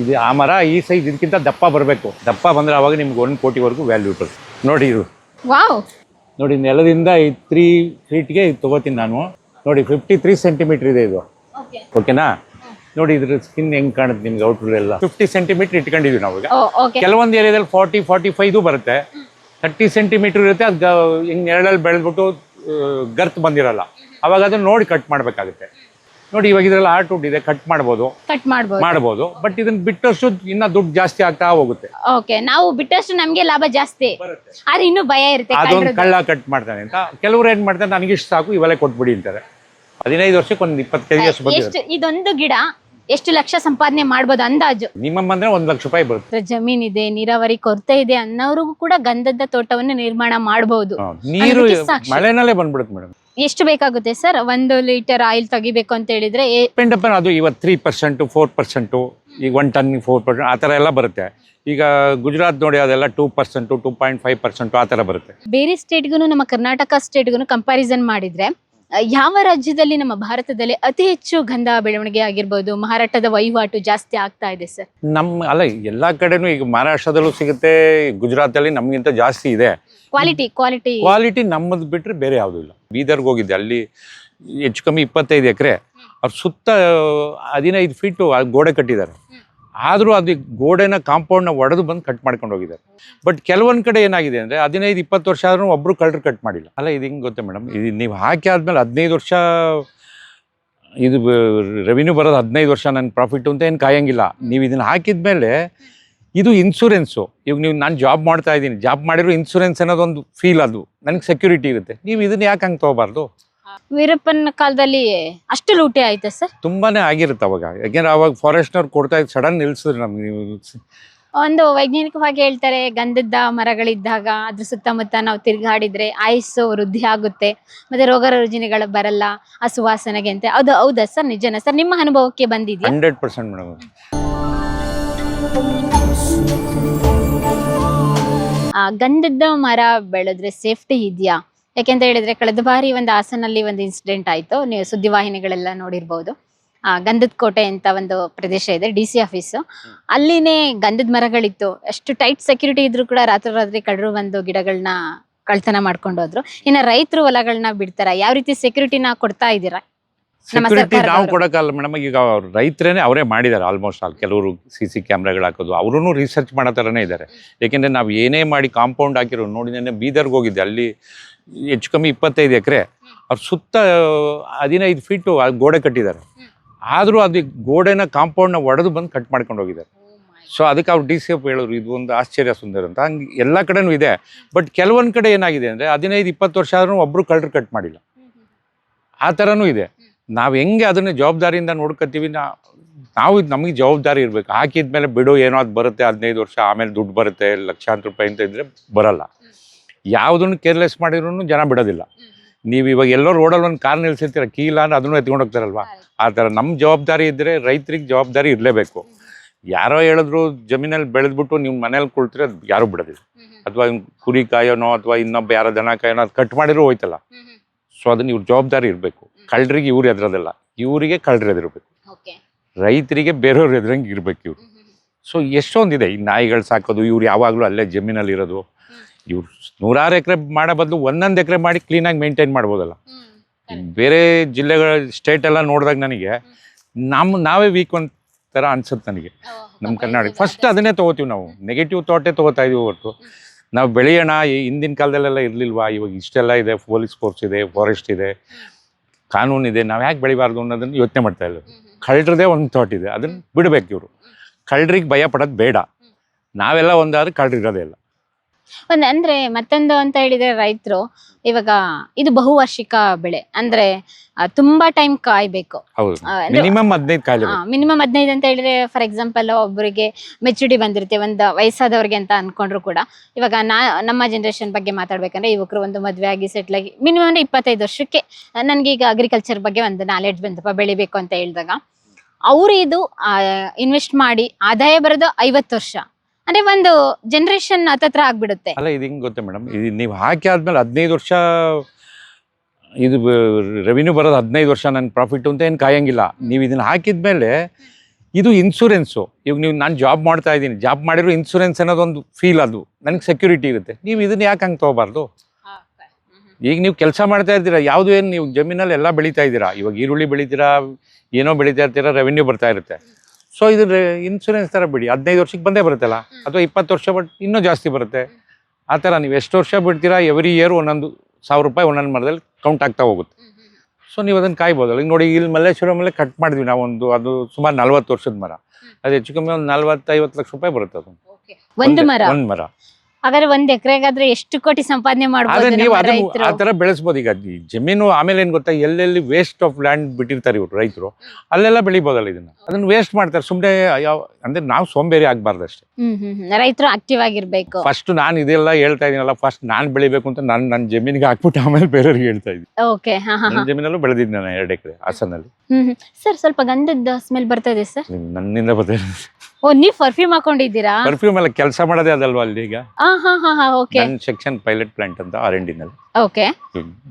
ಇದು ಆ ಮರ ಈ ಸೈಜ್ ಇದಕ್ಕಿಂತ ದಪ್ಪ ಬರಬೇಕು. ದಪ್ಪ ಬಂದರೆ ಅವಾಗ ನಿಮ್ಗೆ ಒಂದು ಕೋಟಿವರೆಗೂ ವ್ಯಾಲ್ಯೂ ಇರ್ತದೆ. ನೋಡಿ ಇದು. ವಾವ್. ನೋಡಿ ನೆಲದಿಂದ ಈ ತ್ರೀ ಫೀಟ್ಗೆ ಇದು ತೊಗೋತೀನಿ ನಾನು. ನೋಡಿ ಫಿಫ್ಟಿ ತ್ರೀ ಸೆಂಟಿಮೀಟ್ರ್ ಇದೆ. ಇದು ಓಕೆನಾ ನೋಡಿ ಇದ್ರ ಸ್ಕಿನ್ ಹೆಂಗ್ ಕಾಣುತ್ತೆ ನಿಮ್ಗೆ ಔಟ್ರ್ ಎಲ್ಲ? ಫಿಫ್ಟಿ ಸೆಂಟಿಮೀಟರ್ ಇಟ್ಕೊಂಡಿದೀವಿ ನಾವು ಕೆಲವೊಂದು ಏರಿಯಾದಲ್ಲಿ ಫಾರ್ಟಿ ಫಾರ್ಟಿ ಫೈದು ಬರುತ್ತೆ. ತರ್ಟಿ ಸೆಂಟಿಮೀಟರ್ ಇರುತ್ತೆ ಅದು ಹಿಂಗೆ ಹಿಂಗ್ ನೆರಳಲ್ಲಿ ಬೆಳೆದ್ಬಿಟ್ಟು ಗರ್ತ್ ಬಂದಿರಲ್ಲ. ಅವಾಗ ಅದನ್ನ ನೋಡಿ ಕಟ್ ಮಾಡಬೇಕಾಗುತ್ತೆ. ನೋಡಿ ಇವಾಗ ಇದ್ರಲ್ಲಿ ಆರ್ಟ್ ವುಡ್ ಇದೆ ಕಟ್ ಮಾಡಬಹುದು ಕಟ್ ಮಾಡಬಹುದು ಮಾಡಬಹುದು ಬಟ್ ಇದನ್ನ ಬಿಟ್ಟಷ್ಟು ಇನ್ನ ದುಡ್ಡು ಜಾಸ್ತಿ ಆಗ್ತಾ ಹೋಗುತ್ತೆ. ಓಕೆ ನಾವು ಬಿಟ್ಟಷ್ಟು ನಮಗೆ ಲಾಭ ಜಾಸ್ತಿ. ಆದ್ರೆ ಇನ್ನು ಭಯ ಇರುತ್ತೆ ಅದೊಂದು ಕಳ್ಳ ಕಟ್ ಮಾಡ್ತಾನೆ ಅಂತ. ಕೆಲವರು ಏನ್ ಮಾಡ್ತಾರೆ ನನಗೆ ಇಷ್ಟ ಸಾಕು ಇವೆಲ್ಲ ಕೊಟ್ಬಿಡಿ ಅಂತಾರೆ. ಹದಿನೈದು ವರ್ಷಕ್ಕೆ ಒಂದು ಇಪ್ಪತ್ತೈದು ವರ್ಷ ಎಷ್ಟು ಇದೊಂದು ಗಿಡ ಎಷ್ಟು ಲಕ್ಷ ಸಂಪಾದನೆ ಮಾಡಬಹುದು ಅಂದಾಜು? ನಿಮ್ಮ ಅಂದ್ರೆ ಒಂದ್ ಲಕ್ಷ ರೂಪಾಯಿ ಬರುತ್ತೆ. ಜಮೀನ್ ಇದೆ ನೀರಾವರಿ ಕೊರತೆ ಇದೆ ಅನ್ನೋರಿಗೂ ಕೂಡ ಗಂಧದ ತೋಟವನ್ನು ನಿರ್ಮಾಣ ಮಾಡಬಹುದು ನೀರು. ಮಳೆನಲ್ಲೇ ಬಂದ್ಬಿಡುತ್ತೆ ಮೇಡಮ್. ಎಷ್ಟು ಬೇಕಾಗುತ್ತೆ ಸರ್? ಒಂದು ಲೀಟರ್ ಆಯಿಲ್ ತೆಗಿಬೇಕು ಅಂತ ಹೇಳಿದ್ರೆ ಎ- ಡಿಪೆಂಡ್ ಅಪನ್ ಅದು ಇವತ್ತು ತ್ರೀ ಪರ್ಸೆಂಟು ಫೋರ್ ಪರ್ಸೆಂಟು ಈಗ ಒನ್ ಟನ್ ಫೋರ್ ಪರ್ಸೆಂಟ್ ಆ ಥರ ಎಲ್ಲ ಬರುತ್ತೆ. ಈಗ ಗುಜರಾತ್ ನೋಡಿ ಅದೆಲ್ಲ two percent two point five percent ಆ ಥರ ಬರುತ್ತೆ. ಬೇರೆ ಸ್ಟೇಟ್ಗೂ ನಮ್ಮ ಕರ್ನಾಟಕ ಸ್ಟೇಟ್ಗೂ ಕಂಪ್ಯಾರಿಸನ್ ಮಾಡಿದ್ರೆ ಯಾವ ರಾಜ್ಯದಲ್ಲಿ ನಮ್ಮ ಭಾರತದಲ್ಲಿ ಅತಿ ಹೆಚ್ಚು ಗಂಧ ಬೆಳವಣಿಗೆ ಆಗಿರ್ಬೋದು ಮಾರಾಟದ ವಹಿವಾಟು ಜಾಸ್ತಿ ಆಗ್ತಾ ಇದೆ ಸರ್? ನಮ್ಮ ಅಲ್ಲ ಎಲ್ಲ ಕಡೆನೂ ಈಗ ಮಹಾರಾಷ್ಟ್ರದಲ್ಲೂ ಸಿಗುತ್ತೆ ಗುಜರಾತಲ್ಲಿ ನಮಗಿಂತ ಜಾಸ್ತಿ ಇದೆ. ಕ್ವಾಲಿಟಿ ಕ್ವಾಲಿಟಿ ಕ್ವಾಲಿಟಿ ನಮ್ಮದು ಬಿಟ್ಟರೆ ಬೇರೆ ಯಾವುದೂ ಇಲ್ಲ. ಬೀದರ್ಗೆ ಹೋಗಿದ್ದೆ ಅಲ್ಲಿ ಹೆಚ್ಚು ಕಮ್ಮಿ ಇಪ್ಪತ್ತೈದು ಎಕರೆ. ಅವ್ರ ಸುತ್ತ ಹದಿನೈದು ಫೀಟು ಗೋಡೆ ಕಟ್ಟಿದ್ದಾರೆ. ಆದರೂ ಅದು ಗೋಡೆನ ಕಾಂಪೌಂಡ್ನ ಒಡೆದು ಬಂದು ಕಟ್ ಮಾಡ್ಕೊಂಡು ಹೋಗಿದ್ದಾರೆ. ಬಟ್ ಕೆಲವೊಂದು ಕಡೆ ಏನಾಗಿದೆ ಅಂದರೆ ಹದಿನೈದು ಇಪ್ಪತ್ತು ವರ್ಷ ಆದ್ರೂ ಒಬ್ಬರು ಕಳ್ಳರು ಕಟ್ ಮಾಡಿಲ್ಲ. ಅಲ್ಲ ಇದು ಹಿಂಗೆ ಗೊತ್ತೆ ಮೇಡಮ್? ಇದು ನೀವು ಹಾಕಿ ಆದಮೇಲೆ ಹದಿನೈದು ವರ್ಷ ಇದು ರೆವಿನ್ಯೂ ಬರೋದು ಹದಿನೈದು ವರ್ಷ ನನ್ನ ಪ್ರಾಫಿಟ್ ಅಂತ ಏನು ಕಾಯಂಗಿಲ್ಲ. ನೀವು ಇದನ್ನು ಹಾಕಿದ್ಮೇಲೆ ಇದು ಇನ್ಸೂರೆನ್ಸು ಇವಾಗ ನೀವು ನಾನು ಜಾಬ್ ಮಾಡ್ತಾ ಇದ್ದೀನಿ. ಜಾಬ್ ಮಾಡಿರೋ ಇನ್ಸೂರೆನ್ಸ್ ಅನ್ನೋದೊಂದು ಫೀಲ್ ಅದು. ನನಗೆ ಸೆಕ್ಯೂರಿಟಿ ಇರುತ್ತೆ. ನೀವು ಇದನ್ನ ಯಾಕೆ ಹಂಗೆ ತಗೋಬಾರ್ದು? ವೀರಪ್ಪನ ಕಾಲದಲ್ಲಿ ಅಷ್ಟು ಲೂಟಿ ಆಯ್ತಾ ಸರ್? ತುಂಬಾನೇ ಆಗಿರುತ್ತೆ ಅವಾಗ. ಯಾಕೆಂದ್ರೆ ಅವಾಗ ಫಾರೆಸ್ಟ್ನವ್ರು ಕೊಡ್ತಾ ಇದ್ದು ಸಡನ್ ನಿಲ್ಸಿದ್ರು ನಮ್ಗೆ ನೀವು. ಒಂದು ವೈಜ್ಞಾನಿಕವಾಗಿ ಹೇಳ್ತಾರೆ ಗಂಧದ ಮರಗಳಿದ್ದಾಗ ಅದ್ರ ಸುತ್ತಮುತ್ತ ನಾವು ತಿರುಗಾಡಿದ್ರೆ ಆಯಸ್ಸು ವೃದ್ಧಿ ಆಗುತ್ತೆ. ಮತ್ತೆ ರೋಗ ರುಜಿನಗಳು ಬರಲ್ಲ ಆ ಸುವಾಸನೆಗೆ ಅಂತ ಅದು ಹೌದಾ ಸರ್ ನಿಜನಾ? ಸರ್ ನಿಮ್ಮ ಅನುಭವಕ್ಕೆ ಬಂದಿದ್ದೀವಿ ಹಂಡ್ರೆಡ್ ಪರ್ಸೆಂಟ್ ಮೇಡಮ್ ಗಂಧದ ಮರ ಬೆಳೆದ್ರೆ ಸೇಫ್ಟಿ ಇದೆಯಾ? ಯಾಕೆಂತ ಹೇಳಿದ್ರೆ ಕಳೆದ ಬಾರಿ ಒಂದು ಹಾಸನಲ್ಲಿ ಒಂದು ಇನ್ಸಿಡೆಂಟ್ ಆಯ್ತು. ನೀವು ಸುದ್ದಿವಾಹಿನಿಗಳೆಲ್ಲ ನೋಡಿರ್ಬೋದು. ಆ, ಗಂಧದ ಕೋಟೆ ಅಂತ ಒಂದು ಪ್ರದೇಶ ಇದೆ ಡಿ ಸಿ ಆಫೀಸು ಅಲ್ಲಿನೇ ಗಂಧದ ಮರಗಳಿತ್ತು. ಅಷ್ಟು ಟೈಟ್ ಸೆಕ್ಯೂರಿಟಿ ಇದ್ರು ಕೂಡ ರಾತ್ರಿ ರಾತ್ರಿ ಕಳ್ಳರು ಬಂದು ಗಿಡಗಳನ್ನ ಕಳ್ತನ ಮಾಡ್ಕೊಂಡು ಹೋದ್ರು. ಇನ್ನ ರೈತರು ಹೊಲಗಳನ್ನ ಬಿಡ್ತಾರ? ಯಾವ ರೀತಿ ಸೆಕ್ಯೂರಿಟಿನ ಕೊಡ್ತಾ ಇದ್ದೀರಾ? ಸೆಕ್ಯೂರಿಟಿ ನಾವು. ಕೊಡೋಕ್ಕಲ್ಲ ಮೇಡಮ್ ಈಗ ರೈತರೇ ರೈತರೇನೆ ಅವರೇ ಮಾಡಿದ್ದಾರೆ ಆಲ್ಮೋಸ್ಟ್ ಆಲ್ ಕೆಲವರು ಸಿ ಸಿ ಕ್ಯಾಮ್ರಾಗಳು ಹಾಕೋದು. ಅವರು ರಿಸರ್ಚ್ ಮಾಡೋ ಥರನೇ ಇದ್ದಾರೆ ಏಕೆಂದರೆ ನಾವು ಏನೇ ಮಾಡಿ ಕಾಂಪೌಂಡ್ ಹಾಕಿರೋ ನೋಡಿ ನೆನ್ನೆ ಬೀದರ್ಗೆ ಹೋಗಿದ್ದೆ. ಅಲ್ಲಿ ಹೆಚ್ಚು ಕಮ್ಮಿ ಇಪ್ಪತ್ತೈದು ಎಕರೆ. ಅವ್ರ ಸುತ್ತ ಹದಿನೈದು ಫೀಟು ಗೋಡೆ ಕಟ್ಟಿದ್ದಾರೆ ಆದರೂ ಅದು ಗೋಡೆನ ಕಾಂಪೌಂಡ್ನ ಒಡೆದು ಬಂದು ಕಟ್ ಮಾಡ್ಕೊಂಡು ಹೋಗಿದ್ದಾರೆ. ಸೊ ಅದಕ್ಕೆ ಅವ್ರು ಡಿ ಸಿ ಎಫ್ ಹೇಳೋರು ಇದು ಒಂದು ಆಶ್ಚರ್ಯ ಸುಂದರ ಅಂತ. ಹಂಗೆ ಎಲ್ಲ ಕಡೆನೂ ಇದೆ. ಬಟ್ ಕೆಲವೊಂದು ಕಡೆ ಏನಾಗಿದೆ ಅಂದರೆ ಹದಿನೈದು ಇಪ್ಪತ್ತು ವರ್ಷ ಆದ್ರೂ ಒಬ್ಬರು ಕಳ್ಳರು ಕಟ್ ಮಾಡಿಲ್ಲ. ಆ ಥರನೂ ಇದೆ. ನಾವು ಹೆಂಗೆ ಅದನ್ನ ಜವಾಬ್ದಾರಿಯಿಂದ ನೋಡ್ಕೊತೀವಿ ನಾ ನಾವು ಇದು ನಮಗೆ ಜವಾಬ್ದಾರಿ ಇರಬೇಕು. ಹಾಕಿದ್ಮೇಲೆ ಬಿಡು ಏನೋ ಅದು ಬರುತ್ತೆ ಹದಿನೈದು ವರ್ಷ ಆಮೇಲೆ ದುಡ್ಡು ಬರುತ್ತೆ ಲಕ್ಷಾಂತರ ರೂಪಾಯಿ ಅಂತ ಇದ್ರೆ ಬರಲ್ಲ. ಯಾವುದನ್ನು ಕೇರ್ಲೆಸ್ ಮಾಡಿದ್ರು ಜನ ಬಿಡೋದಿಲ್ಲ. ನೀವು ಇವಾಗ ಎಲ್ಲೋ ರೋಡಲ್ಲಿ ಒಂದು ಕಾರ್ ನಿಲ್ಸಿರ್ತೀರ ಕೀಲ ಅಂದ್ರೆ ಅದನ್ನು ಎತ್ಕೊಂಡು ಹೋಗ್ತಾರಲ್ವಾ? ಆ ಥರ ನಮ್ಮ ಜವಾಬ್ದಾರಿ ಇದ್ದರೆ ರೈತರಿಗೆ ಜವಾಬ್ದಾರಿ ಇರಲೇಬೇಕು. ಯಾರೋ ಹೇಳಿದ್ರು ಜಮೀನಲ್ಲಿ ಬೆಳೆದ್ಬಿಟ್ಟು ನಿಮ್ಮ ಮನೇಲಿ ಕುಳ್ತಿದ್ರೆ ಅದು ಯಾರೂ ಬಿಡೋದಿಲ್ಲ. ಅಥವಾ ಕುರಿ ಕಾಯೋನೋ ಅಥವಾ ಇನ್ನೊಬ್ಬ ಯಾರೋ ದನ ಕಾಯೋನೋ ಅದು ಕಟ್ ಮಾಡಿರೋ ಹೋಯ್ತಲ್ಲ. ಸೊ ಅದನ್ನ ಇವ್ರ ಜವಾಬ್ದಾರಿ ಇರಬೇಕು. ಕಳ್ಳರಿಗೆ ಇವ್ರು ಎದ್ರದಲ್ಲ. ಇವರಿಗೆ ಕಳ್ಳರು ಎದುರಬೇಕು ರೈತರಿಗೆ ಬೇರೆಯವ್ರು ಎದ್ರಂಗೆ ಇರ್ಬೇಕು ಇವ್ರು. ಸೊ ಎಷ್ಟೊಂದಿದೆ. ಈ ನಾಯಿಗಳು ಸಾಕೋದು ಇವ್ರು ಯಾವಾಗಲೂ ಅಲ್ಲೇ ಜಮೀನಲ್ಲಿ ಇರೋದು. ಇವ್ರು ನೂರಾರು ಎಕರೆ ಮಾಡೋ ಬದಲು ಒಂದೊಂದು ಎಕರೆ ಮಾಡಿ ಕ್ಲೀನಾಗಿ ಮೇಂಟೈನ್ ಮಾಡ್ಬೋದಲ್ಲ. ಬೇರೆ ಜಿಲ್ಲೆಗಳ ಸ್ಟೇಟ್ ಎಲ್ಲ ನೋಡಿದಾಗ ನನಗೆ ನಮ್ಮ ನಾವೇ ವೀಕ್ ಒಂದು ಥರ ಅನ್ಸುತ್ತೆ ನನಗೆ. ನಮ್ಮ ಕರ್ನಾಟಕ. ಫಸ್ಟ್ ಅದನ್ನೇ ತೊಗೋತೀವಿ ನಾವು. ನೆಗೆಟಿವ್ ಥಾಟೇ ತೊಗೋತಾ ಇದೀವಿ ಹೊರತು. ನಾವು ಬೆಳೆಯೋಣ ಈ ಹಿಂದಿನ ಕಾಲದಲ್ಲೆಲ್ಲ ಇರಲಿಲ್ವಾ? ಇವಾಗ ಇಷ್ಟೆಲ್ಲ ಇದೆ. ಪೊಲೀಸ್ ಫೋರ್ಸ್ ಇದೆ ಫಾರೆಸ್ಟ್ ಇದೆ. ಕಾನೂನು ಇದೆ ನಾವು ಯಾಕೆ ಬೆಳಿಬಾರ್ದು ಅನ್ನೋದನ್ನು ಯೋಚನೆ ಮಾಡ್ತಾ ಇಲ್ಲ ಕಳ್ಳರದೇ ಒಂದು ಥಾಟ್ ಇದೆ ಅದನ್ನು ಬಿಡಬೇಕು ಇವರು. ಕಳ್ಳರಿಗೆ ಭಯ ಪಡೋದು ಬೇಡ. ನಾವೆಲ್ಲ ಒಂದಾದ್ರೆ ಕಳ್ಳರಿರೋದೇ ಇಲ್ಲ. ಒಂದ್ ಅಂದ್ರೆ ಮತ್ತೊಂದು ಅಂತ ಹೇಳಿದ್ರೆ ರೈತರು ಇವಾಗ ಇದು ಬಹುವಾರ್ಷಿಕ ಬೆಳೆ. ಅಂದ್ರೆ ಆ, ತುಂಬಾ ಟೈಮ್ ಕಾಯ್ಬೇಕು. ಹೌದು. ಆ, ಅಂದ್ರೆ- ಮಿನಿಮಮ್ ಹದಿನೈದು ಕಾಯಿಲೆ ಮಿನಿಮಮ್ ಹದಿನೈದು ಅಂತ ಹೇಳಿದ್ರೆ ಫಾರ್ ಎಕ್ಸಾಂಪಲ್ ಒಬ್ಬರಿಗೆ ಮೆಚುರಿಟಿ ಬಂದಿರುತ್ತೆ ಒಂದು ವಯಸ್ಸಾದವ್ರಿಗೆ ಅಂತ ಅನ್ಕೊಂಡ್ರು ಕೂಡ. ಇವಾಗ ನಾ ನಮ್ಮ ಜನರೇಷನ್ ಬಗ್ಗೆ ಮಾತಾಡ್ಬೇಕಂದ್ರೆ ಯುವಕರು ಒಂದು ಮದುವೆ ಆಗಿ ಸೆಟ್ಲ್ ಆಗಿ ಮಿನಿಮಮ್ ಅಂದ್ರೆ ಇಪ್ಪತ್ತೈದು ವರ್ಷಕ್ಕೆ ನನ್ಗೆ ಈಗ ಅಗ್ರಿಕಲ್ಚರ್ ಬಗ್ಗೆ ಒಂದು ನಾಲೆಡ್ಜ್ ಬಂದಪ್ಪ ಬೆಳಿಬೇಕು ಅಂತ ಹೇಳಿದಾಗ ಅವ್ರು ಇದು ಇನ್ವೆಸ್ಟ್ ಮಾಡಿ ಆದಾಯ ಬರೋದು ಐವತ್ತು ವರ್ಷ. ಅಂದ್ರೆ ಒಂದು ಜನರೇಷನ್ ಹತ್ರ ಆಗ್ಬಿಡುತ್ತೆ. ಅಲ್ಲ ಇದು ಹಿಂಗೆ ಗೊತ್ತೆ ಮೇಡಮ್? ಇದು ನೀವು ಹಾಕಿ ಆದ್ಮೇಲೆ ಹದಿನೈದು ವರ್ಷ ಇದು ರೆವಿನ್ಯೂ ಬರೋದು ಹದಿನೈದು ವರ್ಷ ನನ್ನ ಪ್ರಾಫಿಟ್ ಅಂತ ಏನು ಕಾಯಂಗಿಲ್ಲ. ನೀವು ಇದನ್ನ ಹಾಕಿದ್ಮೇಲೆ ಇದು ಇನ್ಸೂರೆನ್ಸು ಇವಾಗ ನೀವು ನಾನು ಜಾಬ್ ಮಾಡ್ತಾ ಇದ್ದೀನಿ. ಜಾಬ್ ಮಾಡಿರೋ ಇನ್ಸೂರೆನ್ಸ್ ಅನ್ನೋದೊಂದು ಫೀಲ್ ಅದು. ನನಗೆ ಸೆಕ್ಯೂರಿಟಿ ಇರುತ್ತೆ. ನೀವು ಇದನ್ನ ಯಾಕೆ ಹಂಗೆ ತೊಗೋಬಾರ್ದು? ಈಗ ನೀವು ಕೆಲಸ ಮಾಡ್ತಾ ಇರ್ತೀರಾ ಯಾವುದು ಏನು ನೀವು ಜಮೀನಲ್ಲಿ ಎಲ್ಲ ಬೆಳೀತಾ ಇದ್ದೀರಾ ಇವಾಗ ಈರುಳ್ಳಿ ಬೆಳಿತೀರಾ ಏನೋ ಬೆಳೀತಾ ಇರ್ತೀರಾ ರೆವೆನ್ಯೂ ಬರ್ತಾ ಇರುತ್ತೆ. ಸೊ ಇದು ಇನ್ಸೂರೆನ್ಸ್ ಥರ ಬಿಡಿ. ಹದಿನೈದು ವರ್ಷಕ್ಕೆ ಬಂದೇ ಬರುತ್ತಲ್ಲ? ಅಥವಾ ಇಪ್ಪತ್ತು ವರ್ಷ ಬಟ್ ಇನ್ನೂ ಜಾಸ್ತಿ ಬರುತ್ತೆ? ಆ ಥರ ನೀವು ಎಷ್ಟು ವರ್ಷ ಬಿಡ್ತೀರಾ? ಎವ್ರಿ ಇಯರ್ ಒಂದೊಂದು ಸಾವಿರ ರೂಪಾಯಿ ಒಂದೊಂದು ಮರದಲ್ಲಿ ಕೌಂಟ್ ಆಗ್ತಾ ಹೋಗುತ್ತೆ. ಸೊ ನೀವು ಅದನ್ನು ಕಾಯ್ಬೋದಲ್ಲ ಈಗ ನೋಡಿ ಇಲ್ಲಿ ಮಲ್ಲೇಶ್ವರಮಲ್ಲೇ ಕಟ್ ಮಾಡಿದ್ವಿ ನಾವೊಂದು ಅದು ಸುಮಾರು ನಲ್ವತ್ತು ವರ್ಷದ ಮರ. ಅದು ಹೆಚ್ಚು ಕಮ್ಮಿ ಒಂದು ನಲ್ವತ್ತೈವತ್ತು ಲಕ್ಷ ರೂಪಾಯಿ ಬರುತ್ತೆ ಅದು. ಒಂದು ಮರ? ಒಂದು ಮರ. ಹಾಗಾದ್ರೆ ಒಂದ್ ಎಕರೆಗಾದ್ರೆ ಎಷ್ಟು ಕೋಟಿ ಸಂಪಾದನೆ ಮಾಡಬಹುದು ನೀವು ಅದನ್ನ ಆ ಥರ ಬೆಳೆಸ್ಬೋದು ಈಗ. ಈ ಜಮೀನು ಆಮೇಲೆ ಏನು ಗೊತ್ತಾ? ಎಲ್ಲೆಲ್ಲಿ ವೇಸ್ಟ್ ಆಫ್ ಲ್ಯಾಂಡ್ ಬಿಟ್ಟಿರ್ತಾರೆ ಇವ್ರು ರೈತರು. ಅಲ್ಲೆಲ್ಲ ಬೆಳಿಬೋದಲ್ಲ ಇದನ್ನ. ಅದನ್ನ ವೇಸ್ಟ್ ಮಾಡ್ತಾರೆ. ಸುಮ್ಮನೆ ಯಾವ ಅಂದ್ರೆ ನಾವು ಸೋಂಬೇರಿ ಆಗ್ಬಾರ್ದು ಅಷ್ಟೇ. ಹ್ಮ್ ಹ್ಮ್ ಹ್ಮ್. ರೈತರು ಆಕ್ಟಿವ್ ಆಗಿರ್ಬೇಕು. ಫಸ್ಟ್ ನಾನು ಇದೆಲ್ಲ ಹೇಳ್ತಾ ಇದೀನಲ್ಲ ಫಸ್ಟ್ ನಾನು ಬೆಳಿಬೇಕು ಅಂತ ನಾನು ನನ್ನ ಜಮೀನಿಗೆ ಹಾಕ್ಬಿಟ್ಟು ಆಮೇಲೆ ಬೇರೆಯವ್ರಿಗೆ ಹೇಳ್ತಾ ಇದ್ದೀನಿ ಓಕೆ ಹಾ ಹಾ ನನ್ನ ಜಮೀನಲ್ಲೂ ಬೆಳೆದಿದ್ದೆ ನಾನು ಎರಡು ಎಕರೆ ಹಾಸನಲ್ಲಿ. ಹ್ಮ್ ಸರ್ ಸ್ವಲ್ಪ ಗಂಧದ ಸ್ಮೆಲ್ ಬರ್ತಾ ಇದೆ ಸರ್ ನನ್ನಿಂದ ಬರ್ತದೆ ಓ ನೀವ್ ಪರ್ಫ್ಯೂಮ್ ಹಾಕೊಂಡಿದ್ದೀರಾ? ಪರ್ಫ್ಯೂಮ್ ಎಲ್ಲ ಕೆಲಸ ಮಾಡೋದೇ ಅದಲ್ವಾ ಅಲ್ಲಿ ಈಗ? ಹಾ ಹಾ ಹಾ ಓಕೆ ನನ್ನ ಸೆಕ್ಷನ್ ಪೈಲಟ್ ಪ್ಲಾಂಟ್ ಅಂತ ಆರ್ ಎನ್ ಡಿನಲ್ಲಿ ಓಕೆ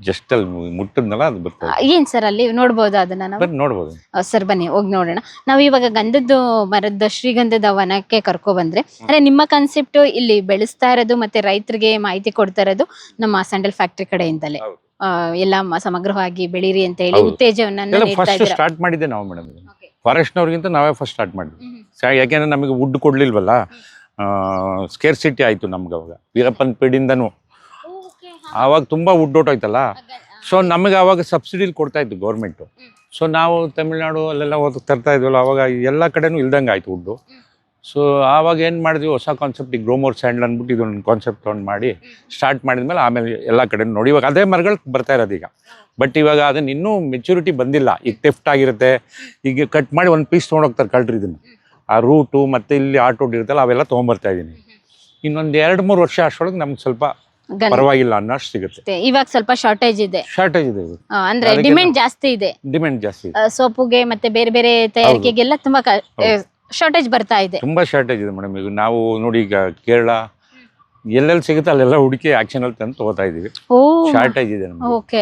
ಜಸ್ಟ್ ಅಲ್ಲಿ ಮುಟ್ಟಿದ್ನಲ್ಲ ಅದು ಬರ್ತದೆ ಏನ್ ಸರ್ ಅಲ್ಲಿ? ನೋಡ್ಬೋದು ಅದನ್ನ ನಾವು? ನೋಡ್ಬೋದು. ಸರ್ ಬನ್ನಿ ಹೋಗಿ ನೋಡೋಣ. ನಾವು ಇವಾಗ ಗಂಧದ ಮರದ ಶ್ರೀಗಂಧದ ವನಕ್ಕೆ ಕರ್ಕೊ ಬಂದ್ರೆ ಅಂದ್ರೆ ನಿಮ್ಮ ಕಾನ್ಸೆಪ್ಟ್ ಇಲ್ಲಿ ಬೆಳೆಸ್ತಾ ಇರೋದು ಮತ್ತೆ ರೈತರಿಗೆ ಮಾಹಿತಿ ಕೊಡ್ತಾ ಇರೋದು ನಮ್ಮ ಸ್ಯಾಂಡಲ್ ಫ್ಯಾಕ್ಟ್ರಿ ಕಡೆಯಿಂದಲೇ. ಎಲ್ಲ ಸಮಗ್ರವಾಗಿ ಬೆಳೀರಿ ಅಂತ ಹೇಳಿ. ಉತ್ತೇಜವನ್ನ ಸ್ಟಾರ್ಟ್ ಮಾಡಿದ್ದೆ ನಾವು ಮೇಡಮ್ ಫಾರೆಸ್ಟ್ ಫಾರೆಸ್ಟ್ನವ್ರಿಗಿಂತ ನಾವೇ ಫಸ್ಟ್ ಸ್ಟಾರ್ಟ್ ಮಾಡಿದ್ವಿ. ಯಾಕೆಂದ್ರೆ ನಮಗೆ ವುಡ್ ಕೊಡಲಿಲ್ವಲ್ಲ? ಸ್ಕೇರ್ ಸಿಟಿ ಆಯ್ತು ನಮ್ಗೆ ಅವಾಗ. ವೀರಪ್ಪನ್ ಪೀಡಿಂದನೂ. ಆವಾಗ ತುಂಬಾ ವುಡ್ ಹೊಟ್ಟೋಯ್ತಲ್ಲ ಆಯ್ತಲ್ಲ? ಸೊ ನಮಗೆ ಆವಾಗ ಸಬ್ಸಿಡಿಲಿ ಕೊಡ್ತಾ ಇತ್ತು ಗೌರ್ಮೆಂಟು. ಸೊ ನಾವು ತಮಿಳ್ನಾಡು ಅಲ್ಲೆಲ್ಲ ಹೋಗಿ ತರ್ತಾ ಇದ್ವಲ್ಲ ಅವಾಗ ಎಲ್ಲ ಕಡೆನೂ ಇಲ್ದಂಗೆ ಆಯ್ತು ವುಡ್ಡು. ಸೊ ಆವಾಗ ಏನು ಮಾಡಿದ್ವಿ ಹೊಸ ಕಾನ್ಸೆಪ್ಟ್ ಈ ಗ್ರೋಮೋರ್ ಸ್ಯಾಂಡಲ್ ಅಂದ್ಬಿಟ್ಟು ಇದೊಂದು ಕಾನ್ಸೆಪ್ಟ್ ತೊಗೊಂಡು ಮಾಡಿ ಸ್ಟಾರ್ಟ್ ಮಾಡಿದ್ಮೇಲೆ ಆಮೇಲೆ ಎಲ್ಲ ಕಡೆ ನೋಡಿ. ಇವಾಗ ಅದೇ ಮರಗಳು ಬರ್ತಾ ಇರೋದು ಈಗ. ಬಟ್ ಇವಾಗ ಅದನ್ನ ಇನ್ನೂ ಮೆಚುರಿಟಿ ಬಂದಿಲ್ಲ. ಈಗ ಟೆಫ್ಟ್ ಆಗಿರುತ್ತೆ. ಈಗ ಕಟ್ ಮಾಡಿ ಒಂದು ಪೀಸ್ ತೊಗೊಂಡೋಗ್ತಾರೆ ಕಳ್ರಿ ಇದನ್ನು. ಆ ರೂಟು ಮತ್ತೆ ಇಲ್ಲಿ ಆಟೋ ಇರುತ್ತಲ್ಲ ಅವೆಲ್ಲ ತೊಗೊಂಬರ್ತಾ ಇದ್ದೀನಿ. ಇನ್ನೊಂದು ಎರಡು ಮೂರು ವರ್ಷ ಅಷ್ಟೊಳಗೆ ನಮ್ಗೆ ಸ್ವಲ್ಪ. ಪರವಾಗಿಲ್ಲ ಅನ್ನೋಷ್ಟು ಸಿಗುತ್ತೆ. ಇವಾಗ ಸ್ವಲ್ಪ ಶಾರ್ಟೇಜ್ ಇದೆ. ಶಾರ್ಟೇಜ್ ಇದೆ. ಅಂದ್ರೆ ಡಿಮ್ಯಾಂಡ್ ಜಾಸ್ತಿ ಇದೆ. ಡಿಮ್ಯಾಂಡ್ ಜಾಸ್ತಿ ಸೋಪುಗೆ ಮತ್ತೆ ಬೇರೆ ಬೇರೆ ತಯಾರಿಕೆಗೆಲ್ಲ ತುಂಬಾ ಶಾರ್ಟೇಜ್ ಬರ್ತಾ ಇದೆ. ತುಂಬಾ ಶಾರ್ಟೇಜ್ ಇದೆ ಮೇಡಮ್ ಈಗ ನಾವು ನೋಡಿ ಈಗ ಕೇರಳ ಎಲ್ಲೆಲ್ಲಿ ಸಿಗುತ್ತೆ ಅಲ್ಲೆಲ್ಲ ಹುಡುಕಿ ಆಕ್ಷನ್ ಅಲ್ಲಿ ತಂದು ತಗೋತಾ ಇದೀವಿ ಓ. ಶಾರ್ಟೇಜ್ ಇದೆ ನಮ್ಗೆ ಓಕೆ.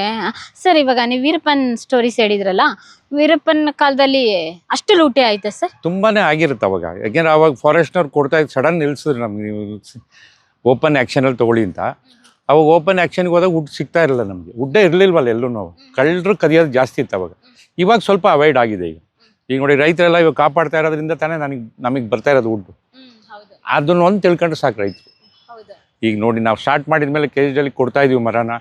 ಸರ್ ಇವಾಗ ನೀವು ವೀರಪ್ಪನ್ ಸ್ಟೋರೀಸ್ ಹೇಳಿದ್ರಲ್ಲ ವೀರಪ್ಪನ್ ಕಾಲದಲ್ಲಿ ಅಷ್ಟು ಲೂಟಿ ಆಯ್ತಾ ಸರ್? ತುಂಬಾನೇ ಆಗಿರುತ್ತೆ ಅವಾಗ. ಯಾಕೆಂದ್ರೆ ಅವಾಗ ಫಾರೆಸ್ಟ್ನವ್ರು ಕೊಡ್ತಾ ಇದ್ದು ಸಡನ್ ನಿಲ್ಸಿದ್ರು ನಮ್ಗೆ ನೀವು ಓಪನ್ ಆ್ಯಕ್ಷನಲ್ಲಿ ತಗೊಳ್ಳಿ ಅಂತ. ಅವಾಗ ಓಪನ್ ಆ್ಯಕ್ಷನ್ಗೆ ಹೋದಾಗ ವುಡ್ ಸಿಗ್ತಾ ಇರಲಿಲ್ಲ ನಮಗೆ. ವುಡ್ಡೇ ಇರಲಿಲ್ವಲ್ಲ ಎಲ್ಲೂ ನಾವು ಕಳ್ಳರು ಕದಿಯೋದು ಜಾಸ್ತಿ ಇತ್ತು ಅವಾಗ. ಇವಾಗ ಸ್ವಲ್ಪ ಅವಾಯ್ಡ್ ಆಗಿದೆ ಈಗ. ಈಗ ನೋಡಿ ರೈತರೆಲ್ಲ ಇವಾಗ ಕಾಪಾಡ್ತಾ ಇರೋದ್ರಿಂದ ತಾನೇ ನನಗೆ ನಮಗೆ ಬರ್ತಾ ಇರೋದು ವುಡ್ಡು ಅದನ್ನ ಒಂದು ತಿಳ್ಕೊಂಡ್ರೆ ಸಾಕು ರೈತರು. ಈಗ ನೋಡಿ ನಾವು ಸ್ಟಾರ್ಟ್ ಮಾಡಿದ್ಮೇಲೆ ಕೆ ಜಿಯಲ್ಲಿ ಕೊಡ್ತಾ ಇದೀವಿ ಮರನ.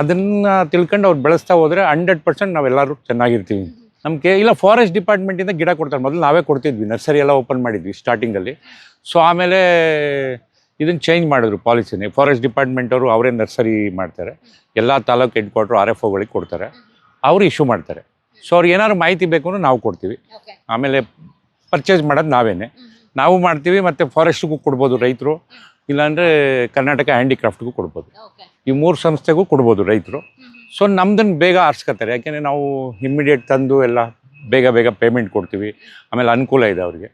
ಅದನ್ನು ತಿಳ್ಕೊಂಡು ಅವ್ರು ಬೆಳೆಸ್ತಾ ಹೋದರೆ ಹಂಡ್ರೆಡ್ ಪರ್ಸೆಂಟ್ ನಾವೆಲ್ಲರೂ ಚೆನ್ನಾಗಿರ್ತೀವಿ. ನಮಗೆ ಇಲ್ಲ ಫಾರೆಸ್ಟ್ ಡಿಪಾರ್ಟ್ಮೆಂಟಿಂದ ಗಿಡ ಕೊಡ್ತಾರೆ. ಮೊದಲು ನಾವೇ ಕೊಡ್ತಿದ್ವಿ ನರ್ಸರಿ ಎಲ್ಲ ಓಪನ್ ಮಾಡಿದ್ವಿ ಸ್ಟಾರ್ಟಿಂಗಲ್ಲಿ ಸೊ ಆಮೇಲೆ ಇದನ್ನ ಚೇಂಜ್ ಮಾಡಿದ್ರು ಪಾಲಿಸಿನೇ ಫಾರೆಸ್ಟ್ ಡಿಪಾರ್ಟ್ಮೆಂಟ್ ಅವರು ಅವರೇ ನರ್ಸರಿ ಮಾಡ್ತಾರೆ. ಎಲ್ಲ taluk head quarter R F ಒಗಳಿಗೆ ಕೊಡ್ತಾರೆ. ಅವರು ಇಶ್ಯೂ ಮಾಡ್ತಾರೆ. ಸೊ ಅವ್ರಿಗೆ ಏನಾದ್ರು ಮಾಹಿತಿ ಬೇಕು ಅಂದ್ರೆ ನಾವು ಕೊಡ್ತೀವಿ. ಆಮೇಲೆ ಪರ್ಚೇಸ್ ಮಾಡೋದು ನಾವೇನೆ. ನಾವು ಮಾಡ್ತೀವಿ ಮತ್ತು ಫಾರೆಸ್ಟ್ಗೂ ಕೊಡ್ಬೋದು ರೈತರು. ಇಲ್ಲಾಂದರೆ ಕರ್ನಾಟಕ ಹ್ಯಾಂಡಿಕ್ರಾಫ್ಟ್ಗೂ ಕೊಡ್ಬೋದು. ಈ ಮೂರು ಸಂಸ್ಥೆಗೂ ಕೊಡ್ಬೋದು ರೈತರು. ಸೊ ನಮ್ದನ್ನು ಬೇಗ ಆರಿಸ್ಕೊತಾರೆ ಯಾಕೆಂದರೆ ನಾವು ಇಮ್ಮಿಡಿಯೇಟ್ ತಂದು ಎಲ್ಲ ಬೇಗ ಬೇಗ ಪೇಮೆಂಟ್ ಕೊಡ್ತೀವಿ. ಆಮೇಲೆ ಅನುಕೂಲ ಇದೆ ಅವ್ರಿಗೆ.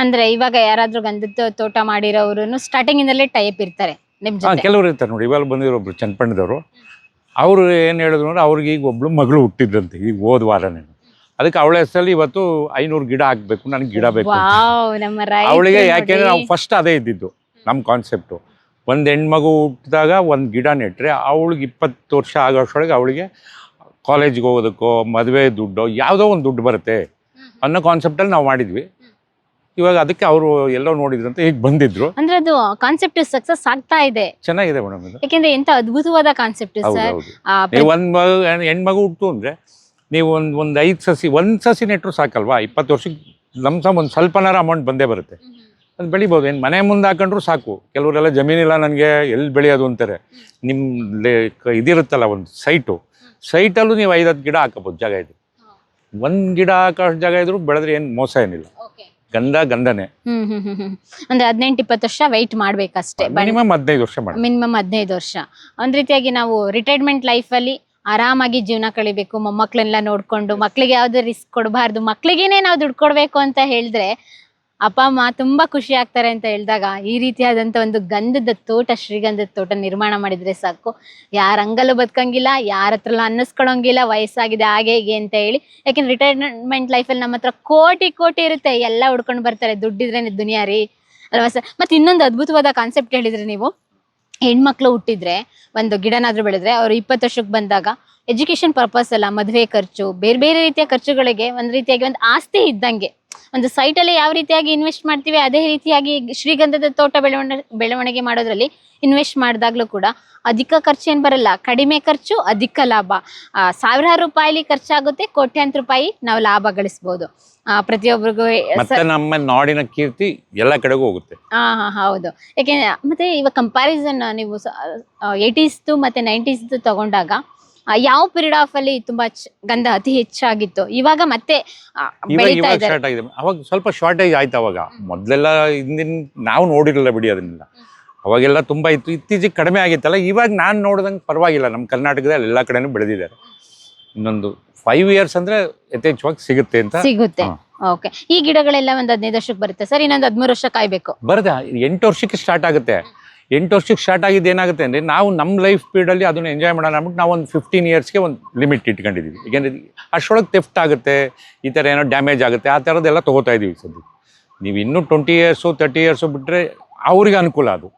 ಅಂದ್ರೆ ಇವಾಗ ಯಾರಾದ್ರೂ ಗಂಧದ ತೋಟ ಮಾಡಿರೋರು ಸ್ಟಾರ್ಟಿಂಗ್ ಇಂದಲೇ ಟೈಪ್ ಇರ್ತಾರೆ ಕೆಲವರು ಇರ್ತಾರೆ ನೋಡಿ. ಇವಾಗ ಬಂದಿರೋ ಒಬ್ರು ಚನ್ನಪಣ್ಣದವರು. ಅವರು ಏನು ಹೇಳಿದ್ರು ಅಂದ್ರೆ ಅವ್ರಿಗೆ ಈಗ ಒಬ್ಳು ಮಗಳು ಹುಟ್ಟಿದ್ರಂತೆ ಈಗ ಹೋದ ವಾರನೇ. ಅದಕ್ಕೆ ಅವಳ ಹೆಸರಲ್ಲಿ ಇವತ್ತು ಐನೂರು ಗಿಡ ಹಾಕ್ಬೇಕು ನನಗೆ ಗಿಡ ಬೇಕು ಅವಳಿಗೆ ಯಾಕೆಂದ್ರೆ ನಾವು ಫಸ್ಟ್ ಅದೇ ಇದ್ದಿದ್ದು ನಮ್ಮ ಕಾನ್ಸೆಪ್ಟು ಒಂದು ಹೆಣ್ಮಗು ಹುಟ್ಟಿದಾಗ ಒಂದು ಗಿಡ ನೆಟ್ರೆ ಅವಳಿಗೆ ಇಪ್ಪತ್ತು ವರ್ಷ ಆಗೋಷ್ಟೊಳಗೆ ಅವಳಿಗೆ ಕಾಲೇಜ್ಗೆ ಹೋಗೋದಕ್ಕೋ ಮದುವೆ ದುಡ್ಡು ಯಾವುದೋ ಒಂದು ದುಡ್ಡು ಬರುತ್ತೆ ಅನ್ನೋ ಕಾನ್ಸೆಪ್ಟಲ್ಲಿ ನಾವು ಮಾಡಿದ್ವಿ. ಇವಾಗ ಅದಕ್ಕೆ ಅವರು ಎಲ್ಲೋ ನೋಡಿದ್ರಂತ ಈಗ ಬಂದಿದ್ರು. ಅಂದ್ರೆ ಅದು ಕಾನ್ಸೆಪ್ಟ್ ಸಕ್ಸಸ್ ಆಗ್ತಾ ಇದೆ. ಚೆನ್ನಾಗಿದೆ ಮೇಡಮ್ ಯಾಕೆಂದ್ರೆ ಎಂತ ಅದ್ಭುತವಾದ ಕಾನ್ಸೆಪ್ಟ್ ಸರ್. ಒಂದು ಮಗು ಹೆಣ್ಮಗು ಹುಟ್ಟು ಅಂದರೆ ನೀವು ಒಂದು ಒಂದು ಐದು ಸಸಿ ಒಂದು ಸಸಿ ನೆಟ್ಟರು ಸಾಕಲ್ವಾ? ಇಪ್ಪತ್ತು ವರ್ಷಕ್ಕೆ ಲಮ್ಸಮ್ ಒಂದು ಸ್ವಲ್ಪನಾರ ಅಮೌಂಟ್ ಬಂದೇ ಬರುತ್ತೆ. ಅದು ಬೆಳಿಬೋದು. ಏನು ಮನೆ ಮುಂದೆ ಹಾಕೊಂಡ್ರೂ ಸಾಕು. ಕೆಲವರೆಲ್ಲ ಜಮೀನಿಲ್ಲ ನನಗೆ ಎಲ್ಲಿ ಬೆಳೆಯೋದು ಅಂತಾರೆ. ನಿಮ್ಮ ಇದಿರುತ್ತಲ್ಲ ಒಂದು ಸೈಟು ಸೈಟಲ್ಲೂ ನೀವು ಐದು ಹತ್ತು ಗಿಡ ಹಾಕಬೋದು ಜಾಗ ಇದೆ. ಒಂದು ಗಿಡ ಹಾಕೋಷ್ಟು ಜಾಗ ಇದ್ರು ಬೆಳೆದ್ರೆ ಏನು ಮೋಸ ಏನಿಲ್ಲ. ಗಂಧ ಗಂಧನೆ. ಅಂದ್ರೆ ಹದಿನೆಂಟು ಇಪ್ಪತ್ತು ವರ್ಷ ವೈಟ್ ಮಾಡ್ಬೇಕಷ್ಟೇ. ಮಿನಿಮಮ್ ಹದಿನೈದು ವರ್ಷ ಮಿನಿಮಮ್ ಹದಿನೈದು ವರ್ಷ. ಒಂದ್ ರೀತಿಯಾಗಿ ನಾವು ರಿಟೈರ್ಮೆಂಟ್ ಲೈಫ್ ಅಲ್ಲಿ ಆರಾಮಾಗಿ ಜೀವನ ಕಳಿಬೇಕು, ಮೊಮ್ಮಕ್ಳನ್ನೆಲ್ಲ ನೋಡ್ಕೊಂಡು, ಮಕ್ಳಿಗೆ ಯಾವ್ದು ರಿಸ್ಕ್ ಕೊಡಬಾರ್ದು, ಮಕ್ಳಿಗೇನೆ ನಾವು ದುಡ್ಡು ಕೊಡ್ಬೇಕು ಅಂತ ಹೇಳಿದ್ರೆ ಅಪ್ಪ, ಅಮ್ಮ ತುಂಬಾ ಖುಷಿ ಆಗ್ತಾರೆ ಅಂತ ಹೇಳಿದಾಗ ಈ ರೀತಿಯಾದಂತ ಒಂದು ಗಂಧದ ತೋಟ, ಶ್ರೀಗಂಧದ ತೋಟ ನಿರ್ಮಾಣ ಮಾಡಿದ್ರೆ ಸಾಕು. ಯಾರ ಅಂಗಲ್ಲೂ ಬದುಕಂಗಿಲ್ಲ, ಯಾರ ಹತ್ರ ಅನ್ನಿಸ್ಕೊಳಂಗಿಲ್ಲ, ವಯಸ್ಸಾಗಿದೆ, ಹಾಗೆ ಹೀಗೆ ಅಂತ ಹೇಳಿ. ಯಾಕೆಂದ್ರೆ ರಿಟೈರ್ಮೆಂಟ್ ಲೈಫಲ್ಲಿ ನಮ್ಮ ಹತ್ರ ಕೋಟಿ ಕೋಟಿ ಇರುತ್ತೆ, ಎಲ್ಲ ಹುಡ್ಕೊಂಡು ಬರ್ತಾರೆ. ದುಡ್ಡಿದ್ರೇನೆ ದುನಿಯಾ ರೀ. ಅಲ್ವಾ ಸರ್? ಮತ್ತೆ ಇನ್ನೊಂದು ಅದ್ಭುತವಾದ ಕಾನ್ಸೆಪ್ಟ್ ಹೇಳಿದ್ರಿ ನೀವು. ಹೆಣ್ಮಕ್ಳು ಹುಟ್ಟಿದ್ರೆ, ಒಂದು ಗಿಡನಾದ್ರೂ ಬೆಳೆದ್ರೆ, ಅವ್ರು ಇಪ್ಪತ್ತು ವರ್ಷಕ್ಕೆ ಬಂದಾಗ ಎಜುಕೇಶನ್ ಪರ್ಪಸ್ ಅಲ್ಲ, ಮದುವೆ ಖರ್ಚು, ಬೇರೆ ಬೇರೆ ರೀತಿಯ ಖರ್ಚುಗಳಿಗೆ ಒಂದು ರೀತಿಯಾಗಿ ಒಂದು ಆಸ್ತಿ ಇದ್ದಂಗೆ, ಒಂದು ಸೈಟ್ ಅಲ್ಲಿ ಯಾವ ರೀತಿಯಾಗಿ ಇನ್ವೆಸ್ಟ್ ಮಾಡ್ತೀವಿ, ಅದೇ ರೀತಿಯಾಗಿ ಶ್ರೀಗಂಧದ ತೋಟ ಬೆಳವಣ, ಬೆಳವಣಿಗೆ ಮಾಡೋದ್ರಲ್ಲಿ ಇನ್ವೆಸ್ಟ್ ಮಾಡಿದಾಗ್ಲೂ ಕೂಡ ಅಧಿಕ ಖರ್ಚು ಏನು ಬರಲ್ಲ ಕಡಿಮೆ ಖರ್ಚು ಅಧಿಕ ಲಾಭ. ಸಾವಿರಾರು ರೂಪಾಯಿಲಿ ಖರ್ಚಾಗುತ್ತೆ ಕೋಟ್ಯಾಂತರ ರೂಪಾಯಿ ನಾವು ಲಾಭ ಗಳಿಸ್ಬೋದು. ಪ್ರತಿಯೊಬ್ಬರಿಗೂ ಮತ್ತೆ ನಮ್ಮ ನಾಡಿನ ಕೀರ್ತಿ ಎಲ್ಲ ಕಡೆಗೂ ಹೋಗುತ್ತೆ. ಹಾ ಹಾ ಹೌದು. ಯಾಕೆಂದ್ರೆ ಮತ್ತೆ ಇವಾಗ ಕಂಪ್ಯಾರಿಸನ್ ನೀವು ಏಯ್ಟೀಸ್ದು ಮತ್ತೆ ನೈಂಟೀಸ್ದು ತಗೊಂಡಾಗ ಯಾವ ಪೀರಿಯಡ್ ಆಫ್ ಅಲ್ಲಿ ತುಂಬಾ ಗಂಧ ಅತಿ ಹೆಚ್ಚಾಗಿತ್ತು. ಇವಾಗ ಮತ್ತೆ ಬೆಳೀತಾ ಇದ್ದಾರೆ. ಅವಾಗ ಸ್ವಲ್ಪ ಶಾರ್ಟೇಜ್ ಆಯ್ತು ಅವಾಗ. ಮೊದಲೆಲ್ಲ ಹಿಂದಿನ ನಾವು ನೋಡಿರಲ್ಲ ಬಿಡಿ ಅದನ್ನೆಲ್ಲ. ಅವಾಗೆಲ್ಲ ತುಂಬ ಇತ್ತು. ಇತ್ತೀಚೆಗೆ ಕಡಿಮೆ ಆಗಿತ್ತಲ್ಲ ಇವಾಗ ನಾನು ನೋಡ್ದಂಗೆ ಪರವಾಗಿಲ್ಲ. ನಮ್ಮ ಕರ್ನಾಟಕದಲ್ಲಿ ಎಲ್ಲ ಕಡೆನೂ ಬೆಳೆದಿದ್ದಾರೆ. ಇನ್ನೊಂದು ಫೈವ್ ಇಯರ್ಸ್ ಅಂದ್ರೆ ಯಥೇಚ್ಛವಾಗಿ ಸಿಗುತ್ತೆ ಅಂತ. ಸಿಗುತ್ತೆ. ಓಕೆ ಈ ಗಿಡಗಳೆಲ್ಲ ಒಂದು ಹದಿನೈದು ವರ್ಷಕ್ಕೆ ಬರುತ್ತೆ. ಸರ್ ಇನ್ನೊಂದು ಹದಿಮೂರು ವರ್ಷ ಕಾಯ್ಬೇಕು. ಬರದೆ. ಎಂಟು ವರ್ಷಕ್ಕೆ ಸ್ಟಾರ್ಟ್ ಆಗುತ್ತೆ. ಎಂಟು ವರ್ಷಕ್ಕೆ ಸ್ಟಾರ್ಟ್ ಆಗಿದ್ದು ಏನಾಗುತ್ತೆ ಅಂದರೆ ನಾವು ನಮ್ಮ ಲೈಫ್ ಪೀರಿಯಡಲ್ಲಿ ಅದನ್ನು ಎಂಜಾಯ್ ಮಾಡೋಣ ಅಂದ್ಬಿಟ್ಟು ನಾವು ಒಂದು ಫಿಫ್ಟೀನ್ ಇಯರ್ಸ್ಗೆ ಒಂದು ಲಿಮಿಟ್ ಇಟ್ಕೊಂಡಿದ್ದೀವಿ ಏಕೆಂದ್ರೆ ಅಷ್ಟರೊಳಗೆ ತೆಫ್ಟ್ ಆಗುತ್ತೆ ಈ ಥರ ಏನೋ ಡ್ಯಾಮೇಜ್ ಆಗುತ್ತೆ ಆ ಥರದ್ದೆಲ್ಲ ತೊಗೋತಾ ಇದ್ದೀವಿ ಸದ್ಯ ನೀವು ಇನ್ನೂ ಟ್ವೆಂಟಿ ಇಯರ್ಸು ತರ್ಟಿ ಇಯರ್ಸು ಬಿಟ್ಟರೆ ಅವ್ರಿಗೆ ಅನುಕೂಲ ಅದು.